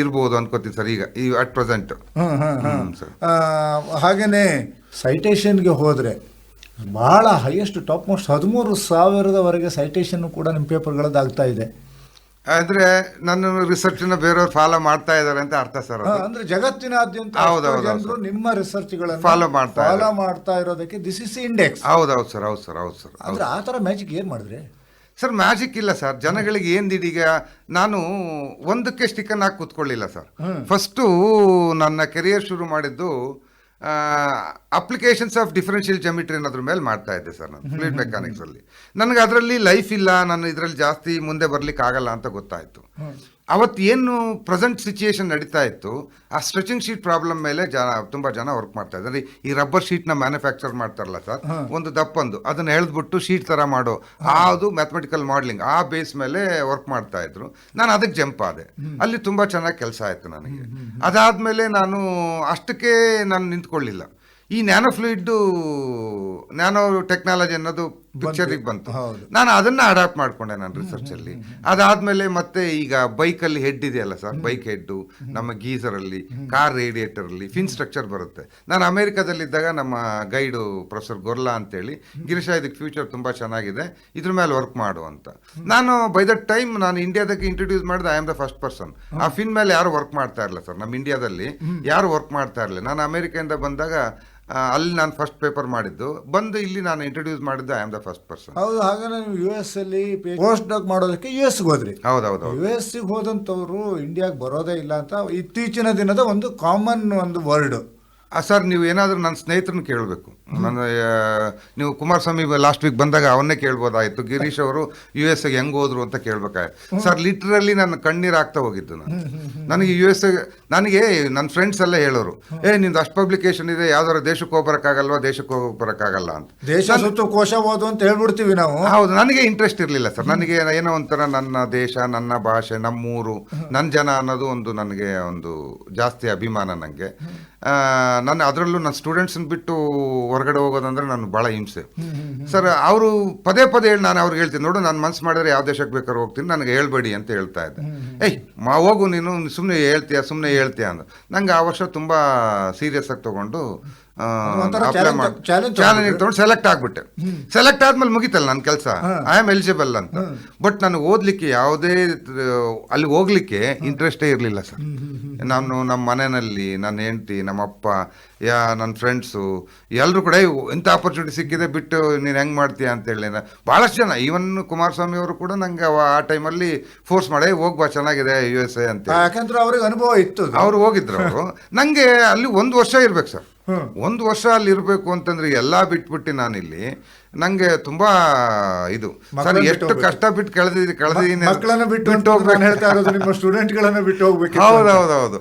Speaker 3: ಇರ್ಬೋದು ಅನ್ಕೋತೀನಿ ಸರ್ ಈಗ ಈ at present
Speaker 2: hmm, hmm, hmm.
Speaker 3: Hmm, sir.
Speaker 2: ಆ, ಹಾಗೇನೆ ಸೈಟೇಷನ್ಗೆ ಹೋದರೆ ಬಹಳ ಹೈಯೆಸ್ಟ್ ಟಾಪ್ ಮೋಸ್ಟ್ ಹದಿಮೂರು ಸಾವಿರದವರೆಗೆ ಸೈಟೇಷನ್ ಕೂಡ ನಿಮ್ಮ ಪೇಪರ್ಗಳದ್ದು ಆಗ್ತಾ ಇದೆ
Speaker 3: ಆದ್ರೆ ನನ್ನ ರಿಸರ್ಚ್ನ ಬೇರೆಯವ್ರು ಫಾಲೋ ಮಾಡ್ತಾ ಇದ್ದಾರೆ ಅಂತ ಅರ್ಥ ಸರ್
Speaker 2: ಆ,
Speaker 3: ಅದು.
Speaker 2: ಅಂದ್ರೆ ಜಗತ್ತಿನಾದ್ಯಂತ
Speaker 3: ಹೌದು, ಹೌದು,
Speaker 2: ಜನರು ನಿಮ್ಮ ರಿಸರ್ಚ್ಗಳನ್ನು
Speaker 3: ಫಾಲೋ ಮಾಡ್ತಾ
Speaker 2: ಫಾಲೋ
Speaker 3: ಇದ್ದಾರೆ.
Speaker 2: ಮಾಡ್ತಾ ಇರೋದಕ್ಕೆ ದಿಸ್ ಇಸ್ ಇಂಡೆಕ್ಸ್
Speaker 3: ಹೌದೌದು ಸರ್ ಹೌದು ಸರ್ ಹೌದು ಸರ್
Speaker 2: ಅಂದ್ರೆ ಆ ಥರ ಮ್ಯಾಜಿಕ್ ಏನ್ ಮಾಡಿದ್ರೆ
Speaker 3: ಸರ್ ಮ್ಯಾಜಿಕ್ ಇಲ್ಲ ಸರ್ ಜನಗಳಿಗೆ ಏನ್ ಈಗ? ನಾನು ಒಂದಕ್ಕೆ ಸ್ಟಿಕ್ಕನ್ನು ಹಾಕಿ ಕೂತ್ಕೊಳ್ಳಿಲ್ಲ ಸರ್ ಫಸ್ಟು ನನ್ನ ಕೆರಿಯರ್ ಶುರು ಮಾಡಿದ್ದು ಅಪ್ಲಿಕೇಶನ್ಸ್ ಆಫ್ ಡಿಫರೆನ್ಷಿಯಲ್ ಜಮಿಟ್ರಿ ಅನ್ನೋದ್ರ ಮೇಲೆ ಮಾಡ್ತಾ ಇದ್ದೆ ಸರ್ ನಾನು ಫ್ಲೂಯಿಡ್ ಮೆಕ್ಯಾನಿಕ್ಸ್ ಅಲ್ಲಿ. ನನಗೆ ಅದರಲ್ಲಿ ಲೈಫ್ ಇಲ್ಲ ನಾನು ಇದರಲ್ಲಿ ಜಾಸ್ತಿ ಮುಂದೆ ಬರ್ಲಿಕ್ಕೆ ಆಗಲ್ಲ ಅಂತ ಗೊತ್ತಾಯ್ತು. ಅವತ್ತು ಏನು ಪ್ರೆಸೆಂಟ್ ಸಿಚುಯೇಷನ್ ನಡೀತಾ ಇತ್ತು ಆ ಸ್ಟ್ರೆಚಿಂಗ್ ಶೀಟ್ ಪ್ರಾಬ್ಲಮ್ ಮೇಲೆ ಜನ ತುಂಬಾ ಜನ ವರ್ಕ್ ಮಾಡ್ತಾ ಇದ್ದಾರೆ. ಈ ರಬ್ಬರ್ ಶೀಟ್ನ ಮ್ಯಾನುಫ್ಯಾಕ್ಚರ್ ಮಾಡ್ತಾರಲ್ಲ ಸರ್ ಒಂದು ದಪ್ಪಂದು ಅದನ್ನು ಎಳೆದ್ಬಿಟ್ಟು ಶೀಟ್ ತರ ಮಾಡೋ ಅದು ಮ್ಯಾಥಮೆಟಿಕಲ್ ಮಾಡ್ಲಿಂಗ್ ಆ ಬೇಸ್ ಮೇಲೆ ವರ್ಕ್ ಮಾಡ್ತಾ ಇದ್ರು. ನಾನು ಅದಕ್ಕೆ ಜಂಪ್ ಆದೆ. ಅಲ್ಲಿ ತುಂಬಾ ಚೆನ್ನಾಗಿ ಕೆಲಸ ಆಯ್ತು ನನಗೆ. ಅದಾದ್ಮೇಲೆ ನಾನು ಅಷ್ಟಕ್ಕೆ ನಾನು ನಿಂತ್ಕೊಳ್ಳಿಲ್ಲ. ಈ ನ್ಯಾನೋ ಫ್ಲೂಯಿಡ್ ನ್ಯಾನೋ ಟೆಕ್ನಾಲಜಿ ಅನ್ನೋದು ಪಿಕ್ಚರಿಗೆ ಬಂತು. ನಾನು ಅದನ್ನ ಅಡಾಪ್ಟ್ ಮಾಡ್ಕೊಂಡೆ ನಾನು ರಿಸರ್ಚ್ ಅಲ್ಲಿ. ಅದಾದ್ಮೇಲೆ ಮತ್ತೆ ಈಗ ಬೈಕ್ ಅಲ್ಲಿ ಹೆಡ್ ಇದೆಯಲ್ಲ ಸರ್ ಬೈಕ್ ಹೆಡ್ ನಮ್ಮ ಗೀಸರ್ ಅಲ್ಲಿ ಕಾರ್ ರೇಡಿಯೇಟರ್ ಅಲ್ಲಿ ಫಿನ್ ಸ್ಟ್ರಕ್ಚರ್ ಬರುತ್ತೆ. ನಾನು ಅಮೆರಿಕದಲ್ಲಿದ್ದಾಗ ನಮ್ಮ ಗೈಡು ಪ್ರೊಫೆಸರ್ ಗೊರ್ಲಾ ಅಂತೇಳಿ ಗಿರೀಶ ಇದಕ್ಕೆ ಫ್ಯೂಚರ್ ತುಂಬಾ ಚೆನ್ನಾಗಿದೆ ಇದ್ರ ಮೇಲೆ ವರ್ಕ್ ಮಾಡು ಅಂತ. ನಾನು ಬೈ ದ ಟೈಮ್ ನಾನು ಇಂಡಿಯಾದಕ್ಕೆ ಇಂಟ್ರೊಡ್ಯೂಸ್ ಮಾಡಿದ I am the first person ಆ ಫಿನ್ ಮೇಲೆ ಯಾರು ವರ್ಕ್ ಮಾಡ್ತಾ ಇರಲಿಲ್ಲ ಸರ್? ನಮ್ಮ ಇಂಡಿಯಾದಲ್ಲಿ ಯಾರು ವರ್ಕ್ ಮಾಡ್ತಾ ಇರಲಿಲ್ಲ. ನಾನು ಅಮೆರಿಕೆಯಿಂದ ಬಂದಾಗ ಅಲ್ಲಿ ನಾನು ಫಸ್ಟ್ ಪೇಪರ್ ಮಾಡಿದ್ದು. ಬಂದು ಇಲ್ಲಿ ನಾನು ಇಂಟ್ರೊಡ್ಯೂಸ್ ಮಾಡಿದ್ದು I am the first person
Speaker 2: ಹೌದು ಹಾಗಾದ್ರೆ ನೀವು ಯು ಎಸ್ ಅಲ್ಲಿ ಪೋಸ್ಟ್ ಡಾಕ್ ಮಾಡೋದಕ್ಕೆ ಯು ಎಸ್ ಹೋದ್ರಿ.
Speaker 3: ಹೌದೌದು
Speaker 2: ಯು ಎಸ್ ಹೋದಂಥವ್ರು ಇಂಡಿಯಾಗೆ ಬರೋದೇ ಇಲ್ಲ ಅಂತ ಇತ್ತೀಚಿನ ದಿನದ ಒಂದು ಕಾಮನ್ ಒಂದು ವರ್ಡ್
Speaker 3: ಸರ್ ನೀವು ಏನಾದರೂ ನನ್ನ ಸ್ನೇಹಿತರನ್ನ ಕೇಳಬೇಕು. ನನ್ನ ನೀವು ಕುಮಾರಸ್ವಾಮಿ ಲಾಸ್ಟ್ ವೀಕ್ ಬಂದಾಗ ಅವನ್ನೇ ಕೇಳ್ಬೋದಾಯ್ತು. ಗಿರೀಶ್ ಅವರು ಯು ಎಸ್ ಎಗೆ ಹೆಂಗ್ ಹೋದ್ರು ಅಂತ ಕೇಳ್ಬೇಕಾಯ್ತು. ಸರ್ ಲಿಟ್ರಲಿ ನನ್ನ ಕಣ್ಣೀರು ಆಗ್ತಾ ಹೋಗಿದ್ದು ನಾನು. ನನಗೆ ಯು ಎಸ್ ನನಗೆ ನನ್ನ ಫ್ರೆಂಡ್ಸ್ ಎಲ್ಲ ಹೇಳೋರು. ಏ ನಿಂದು ಅಷ್ಟು ಪಬ್ಲಿಕೇಶನ್ ಇದೆ ಯಾವ್ದಾರು ದೇಶಕ್ಕೆ ಹೋಗ್ಬರಕ್ಕಾಗಲ್ವಾ ದೇಶಕ್ಕೆ ಹೋಗ್ಬರಕ್ಕಾಗಲ್ಲ ಅಂತ.
Speaker 2: ದೇಶ ಸುತ್ತು ಕೋಶ ಓದು ಅಂತ ಹೇಳ್ಬಿಡ್ತೀವಿ ನಾವು.
Speaker 3: ಹೌದು ನನಗೆ ಇಂಟ್ರೆಸ್ಟ್ ಇರಲಿಲ್ಲ ಸರ್ ನನಗೆ ಏನೋ ಒಂಥರ ನನ್ನ ದೇಶ ನನ್ನ ಭಾಷೆ ನಮ್ಮೂರು ನನ್ನ ಜನ ಅನ್ನೋದು ಒಂದು ನನಗೆ ಒಂದು ಜಾಸ್ತಿ ಅಭಿಮಾನ ನನಗೆ ನಾನು ಅದರಲ್ಲೂ ನನ್ನ ಸ್ಟೂಡೆಂಟ್ಸನ್ನ ಬಿಟ್ಟು ಹೊರಗಡೆ ಹೋಗೋದಂದ್ರೆ ನಾನು ಭಾಳ ಹಿಂಸೆ. ಸರ್ ಅವರು ಪದೇ ಪದೇ ಹೇಳಿ ನಾನು ಅವ್ರಿಗೆ ಹೇಳ್ತೀನಿ ನೋಡು ನಾನು ಮನ್ಸು ಮಾಡಿದ್ರೆ ಯಾವ ದೇಶಕ್ಕೆ ಬೇಕಾದ್ರೂ ಹೋಗ್ತೀನಿ ನನಗೆ ಹೇಳ್ಬೇಡಿ ಅಂತ ಹೇಳ್ತಾ ಇದ್ದೆ. ಏಯ್ ಮಾ ಹೋಗು ನೀನು ಸುಮ್ಮನೆ ಹೇಳ್ತೀಯ ಸುಮ್ಮನೆ ಹೇಳ್ತೀಯ ಅಂತ ನಂಗೆ ಆ ವರ್ಷ ತುಂಬ ಸೀರಿಯಸ್ ಆಗಿ ತಗೊಂಡು ಚಾಲೆಂಜ್ ತಗೊಂಡು ಸೆಲೆಕ್ಟ್ ಆಗ್ಬಿಟ್ಟೆ. ಸೆಲೆಕ್ಟ್ ಆದ್ಮೇಲೆ ಮುಗಿತಲ್ಲ ನನ್ನ ಕೆಲಸ? ಐ ಆಮ್ ಎಲಿಜಿಬಲ್ ಅಂತ. ಬಟ್ ನಾನು ಓದ್ಲಿಕ್ಕೆ ಯಾವುದೇ ಅಲ್ಲಿ ಹೋಗ್ಲಿಕ್ಕೆ ಇಂಟ್ರೆಸ್ಟೇ ಇರಲಿಲ್ಲ ಸರ್. ನಾನು ನಮ್ಮ ಮನೆಯಲ್ಲಿ ನನ್ನ ಹೆಂಡತಿ ನಮ್ಮ ಅಪ್ಪ ಯಾ ನನ್ನ ಫ್ರೆಂಡ್ಸು ಎಲ್ಲರೂ ಕೂಡ ಎಂಥ ಆಪರ್ಚುನಿಟಿ ಸಿಕ್ಕಿದೆ ಬಿಟ್ಟು ನೀನು ಹೆಂಗೆ ಮಾಡ್ತೀಯ? ಅಂತೇಳಿ ಭಾಳಷ್ಟು ಜನ ಈವನ್ ಕುಮಾರಸ್ವಾಮಿ ಅವರು ಕೂಡ ನಂಗೆ ಆ ಟೈಮಲ್ಲಿ ಫೋರ್ಸ್ ಮಾಡಿ ಹೋಗ್ ಬಾ ಚೆನ್ನಾಗಿದೆ ಯು ಎಸ್ ಎ ಅಂತ
Speaker 2: ಯಾಕಂದ್ರೆ ಅವ್ರಿಗೆ ಅನುಭವ ಇತ್ತು.
Speaker 3: ಅವ್ರು ಹೋಗಿದ್ರು ಅವರು. ನಂಗೆ ಅಲ್ಲಿ ಒಂದು ವರ್ಷ ಇರ್ಬೇಕು ಸರ್. ಒಂದು ವರ್ಷ ಅಲ್ಲಿ ಇರಬೇಕು ಅಂತಂದ್ರೆ ಎಲ್ಲಾ ಬಿಟ್ಬಿಟ್ಟು ನಾನಿಲ್ಲಿ ನಂಗೆ ತುಂಬಾ ಇದು. ಸರ್ ಎಷ್ಟು ಕಷ್ಟ ಬಿಟ್ಟು ಕಳೆದಿದ್ದೀನಿ ಕಳೆದಿದ್ದೀನಿ
Speaker 2: ಮಕ್ಕಳನ್ನ ಬಿಟ್ಟು ಹೇಳ್ತಾ ಇರೋದು ನಿಮ್ಮ ಸ್ಟೂಡೆಂಟ್ಗಳನ್ನ ಬಿಟ್ಟು ಹೋಗ್ಬೇಕು
Speaker 3: ಹೌದೌದೌದು.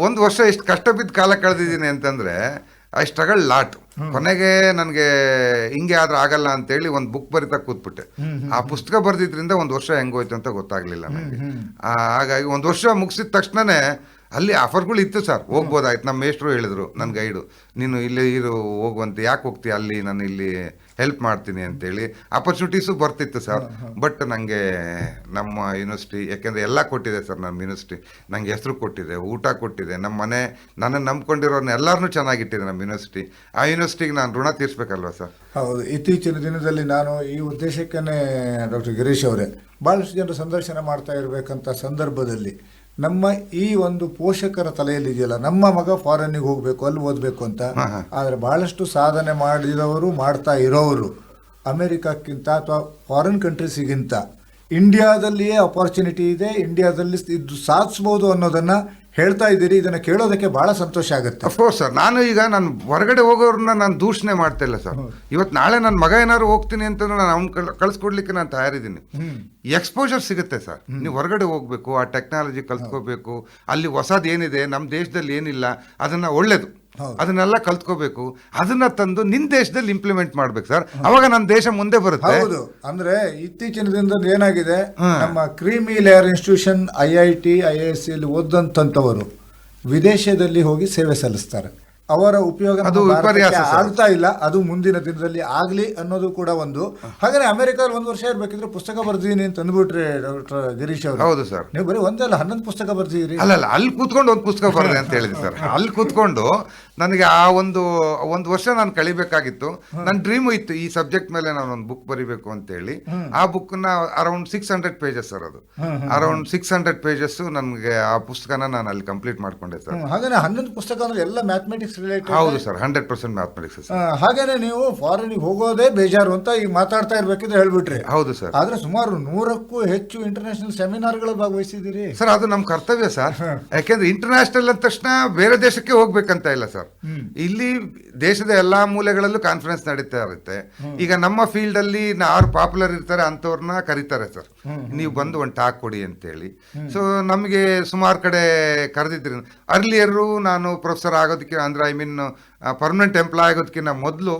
Speaker 3: ಒಂದು ವರ್ಷ ಎಷ್ಟು ಕಷ್ಟ ಬಿದ್ದು ಕಾಲ ಕಳೆದಿದ್ದೀನಿ ಅಂತಂದ್ರೆ ಐ ಸ್ಟ್ರಗಲ್ ಲಾಟ್. ಕೊನೆಗೆ ನನಗೆ ಹಿಂಗೆ ಆದ್ರೆ ಆಗಲ್ಲ ಅಂತೇಳಿ ಒಂದು ಬುಕ್ ಬರಿತಾ ಕೂತ್ಬಿಟ್ಟೆ. ಆ ಪುಸ್ತಕ ಬರೆದಿದ್ರಿಂದ ಒಂದು ವರ್ಷ ಹೆಂಗೋಯ್ತು ಅಂತ ಗೊತ್ತಾಗ್ಲಿಲ್ಲ ನನಗೆ ಆ, ಹಾಗಾಗಿ ಒಂದು ವರ್ಷ ಮುಗಿಸಿದ ತಕ್ಷಣನೇ ಅಲ್ಲಿ ಆಫರ್ಗಳು ಇತ್ತು ಸರ್ ಹೋಗ್ಬೋದಾಯ್ತು. ನಮ್ಮ ಮೇಷ್ಟ್ರು ಹೇಳಿದ್ರು ನನ್ನ ಗೈಡು ನೀನು ಇಲ್ಲಿ ಇರು ಹೋಗುವಂತೆ ಯಾಕೆ ಹೋಗ್ತೀಯ ಅಲ್ಲಿ? ನಾನು ಇಲ್ಲಿ ಹೆಲ್ಪ್ ಮಾಡ್ತೀನಿ ಅಂತೇಳಿ. ಅಪರ್ಚುನಿಟೀಸು ಬರ್ತಿತ್ತು ಸರ್ ಬಟ್ ನನಗೆ ನಮ್ಮ ಯೂನಿವರ್ಸಿಟಿ ಯಾಕೆಂದರೆ ಎಲ್ಲ ಕೊಟ್ಟಿದೆ ಸರ್ ನಮ್ಮ ಯೂನಿವರ್ಸಿಟಿ ನನಗೆ ಹೆಸರು ಕೊಟ್ಟಿದೆ ಊಟ ಕೊಟ್ಟಿದೆ. ನಮ್ಮ ಮನೆ ನನ್ನ ನಂಬ್ಕೊಂಡಿರೋನ್ನ ಎಲ್ಲರನ್ನೂ ಚೆನ್ನಾಗಿಟ್ಟಿದೆ ನಮ್ಮ ಯೂನಿವರ್ಸಿಟಿ ಆ ಯೂನಿವರ್ಸಿಟಿಗೆ ನಾನು ಋಣ ತೀರಿಸ್ಬೇಕಲ್ವ ಸರ್
Speaker 2: ಹೌದು. ಇತ್ತೀಚಿನ ದಿನದಲ್ಲಿ ನಾನು ಈ ಉದ್ದೇಶಕ್ಕೇ ಡಾಕ್ಟರ್ ಗಿರೀಶ್ ಅವರೇ ಭಾಳಷ್ಟು ಜನರು ಸಂದರ್ಶನ ಮಾಡ್ತಾ ಇರಬೇಕಂತ ಸಂದರ್ಭದಲ್ಲಿ ನಮ್ಮ ಈ ಒಂದು ಪೋಷಕರ ತಲೆಯಲ್ಲಿ ಇದೆಯಲ್ಲ ನಮ್ಮ ಮಗ ಫಾರಿನ್ನಿಗೆ ಹೋಗಬೇಕು ಅಲ್ಲಿ ಓದಬೇಕು ಅಂತ. ಆದರೆ ಬಹಳಷ್ಟು ಸಾಧನೆ ಮಾಡಿದವರು ಮಾಡ್ತಾ ಇರೋರು ಅಮೆರಿಕಕ್ಕಿಂತ ಅಥವಾ ಫಾರಿನ್ ಕಂಟ್ರೀಸಿಗಿಂತ ಇಂಡಿಯಾದಲ್ಲಿಯೇ ಅಪಾರ್ಚುನಿಟಿ ಇದೆ ಇಂಡಿಯಾದಲ್ಲಿ ಇದು ಸಾಧಿಸ್ಬೋದು ಅನ್ನೋದನ್ನ ಹೇಳ್ತಾ ಇದ್ದೀರಿ ಇದನ್ನ ಕೇಳೋದಕ್ಕೆ ಬಹಳ ಸಂತೋಷ ಆಗುತ್ತೆ.
Speaker 3: ಅಫ್ಕೋರ್ಸ್ ಸರ್ ನಾನು ಈಗ ನಾನು ಹೊರಗಡೆ ಹೋಗೋರನ್ನ ನಾನು ದೂಷಣೆ ಮಾಡ್ತಾ ಇಲ್ಲ ಸರ್ ಇವತ್ತು ನಾಳೆ ನನ್ನ ಮಗ ಏನಾದ್ರು ಹೋಗ್ತೀನಿ ಅಂತಂದ್ರೆ ನಾನು ಅವ್ನು ಕಳಿಸ್ಕೊಡ್ಲಿಕ್ಕೆ ನಾನು ತಯಾರಿದ್ದೀನಿ. ಎಕ್ಸ್ಪೋಜರ್ ಸಿಗುತ್ತೆ ಸರ್ ನೀವು ಹೊರಗಡೆ ಹೋಗಬೇಕು ಆ ಟೆಕ್ನಾಲಜಿ ಕಲ್ತ್ಕೋಬೇಕು ಅಲ್ಲಿ ಹೊಸದು ಏನಿದೆ ನಮ್ಮ ದೇಶದಲ್ಲಿ ಏನಿಲ್ಲ ಅದನ್ನ ಒಳ್ಳೇದು. ಅದನ್ನೆಲ್ಲ ಕಲ್ತ್ಕೋಬೇಕು. ಅದನ್ನ ತಂದು ನಿನ್ ದೇಶದಲ್ಲಿ ಇಂಪ್ಲಿಮೆಂಟ್ ಮಾಡ್ಬೇಕು ಸರ್. ಅವಾಗ ನಮ್ಮ ದೇಶ ಮುಂದೆ ಬರುತ್ತೆ.
Speaker 2: ಹೌದು. ಅಂದ್ರೆ ಇತ್ತೀಚಿನ ದಿನದಲ್ಲಿ ಏನಾಗಿದೆ? ನಮ್ಮ creamy layer institution I I T I S C ಓದಂತವರು ವಿದೇಶದಲ್ಲಿ ಹೋಗಿ ಸೇವೆ ಸಲ್ಲಿಸ್ತಾರೆ. ಅವರ ಉಪಯೋಗ
Speaker 3: ಅದು ವಿಪರ್ಯಾಸ
Speaker 2: ಆಗ್ತಾ ಇಲ್ಲ. ಅದು ಮುಂದಿನ ದಿನದಲ್ಲಿ ಆಗಲಿ ಅನ್ನೋದು ಕೂಡ ಒಂದು. ಹಾಗಾದ್ರೆ ಅಮೆರಿಕದಲ್ಲಿ ಒಂದು ವರ್ಷ ಇರ್ಬೇಕಿದ್ರೆ ಪುಸ್ತಕ ಬರ್ದಿದ್ದೀನಿ ಅಂತ ಅಂದ್ಬಿಟ್ರೆ ಡಾಕ್ಟರ್ ಗಿರೀಶ್ ಅವರು.
Speaker 3: ಹೌದು ಸರ್.
Speaker 2: ನೀವು ಬರೀ ಒಂದಲ್ಲ ಹನ್ನೊಂದು ಪುಸ್ತಕ ಬರ್ದಿದ್ದೀರಿ.
Speaker 3: ಅಲ್ಲ ಅಲ್ಲ ಅಲ್ಲಿ ಕೂತ್ಕೊಂಡು ಒಂದು ಪುಸ್ತಕ ಬರದೆ ಅಂತ ಹೇಳಿದೆ ಸರ್. ಅಲ್ಲಿ ಕೂತ್ಕೊಂಡು ನನಗೆ ಆ ಒಂದು ಒಂದು ವರ್ಷ ನಾನು ಕಳಿಬೇಕಾಗಿತ್ತು. ನನ್ನ ಡ್ರೀಮ್ ಇತ್ತು ಈ ಸಬ್ಜೆಕ್ಟ್ ಮೇಲೆ ನಾನು ಒಂದು ಬುಕ್ ಬರಿಬೇಕು ಅಂತೇಳಿ. ಆ ಬುಕ್ನ around six hundred pages sir ಅದು. ಅರೌಂಡ್ ಸಿಕ್ಸ್ ಹಂಡ್ರೆಡ್ ಪೇಜಸ್ ನನಗೆ ಆ ಪುಸ್ತಕನ ನಾನು ಅಲ್ಲಿ ಕಂಪ್ಲೀಟ್ ಮಾಡ್ಕೊಂಡೆ ಸರ್.
Speaker 2: ಹಾಗೆ ಹಾಗಾದ್ರೆ ಹನ್ನೊಂದು ಪುಸ್ತಕ ಅಂದ್ರೆ ಎಲ್ಲ ಮ್ಯಾಥಮೆಟಿಕ್ಸ್ ರಿಲೇಟೆಡ್
Speaker 3: ಹೌದು sir hundred percent mathematics sir.
Speaker 2: ಹಾಗೇನೆ ನೀವು ಫಾರಿನಿಗೆ ಹೋಗೋದೇ ಬೇಜಾರು ಅಂತ ಈಗ ಮಾತಾಡ್ತಾ ಇರ್ಬೇಕಿದ್ರೆ ಹೇಳ್ಬಿಟ್ರಿ.
Speaker 3: ಹೌದು ಸರ್.
Speaker 2: ಆದ್ರೆ ಸುಮಾರು ನೂರಕ್ಕೂ ಹೆಚ್ಚು ಇಂಟರ್ನ್ಯಾಷನಲ್ ಸೆಮಿನಾರ್ಗಳು ಭಾಗವಹಿಸಿದಿರಿ
Speaker 3: ಸರ್ ಅದು ನಮ್ಮ ಕರ್ತವ್ಯ ಸರ್. ಯಾಕೆಂದ್ರೆ ಇಂಟರ್ನ್ಯಾಷನಲ್ ಅಂದ ತಕ್ಷಣ ಬೇರೆ ದೇಶಕ್ಕೆ ಹೋಗ್ಬೇಕಂತ ಇಲ್ಲ ಸರ್. ಇಲ್ಲಿ ದೇಶದ ಎಲ್ಲಾ ಮೂಲೆಗಳಲ್ಲೂ ಕಾನ್ಫರೆನ್ಸ್ ನಡೀತಾ ಇರುತ್ತೆ ಈಗ ನಮ್ಮ ಫೀಲ್ಡ್ ಅಲ್ಲಿ ಯಾರು ಪಾಪ್ಯುಲರ್ ಇರ್ತಾರೆ ಅಂತವ್ರನ್ನ ಕರೀತಾರೆ ಸರ್. ನೀವು ಬಂದು ಒಂದು ಟಾಕ್ ಕೊಡಿ ಅಂತೇಳಿ. ಸೊ ನಮಗೆ ಸುಮಾರು ಕಡೆ ಕರೆದಿದ್ರಿ ಅರ್ಲಿಯರು ನಾನು ಪ್ರೊಫೆಸರ್ ಆಗೋದಕ್ಕೆ ಅಂದ್ರೆ ಐ ಮೀನ್ ಪರ್ಮನೆಂಟ್ ಎಂಪ್ಲಾಯ್ ಆಗೋದಕ್ಕಿಂತ ಮೊದಲು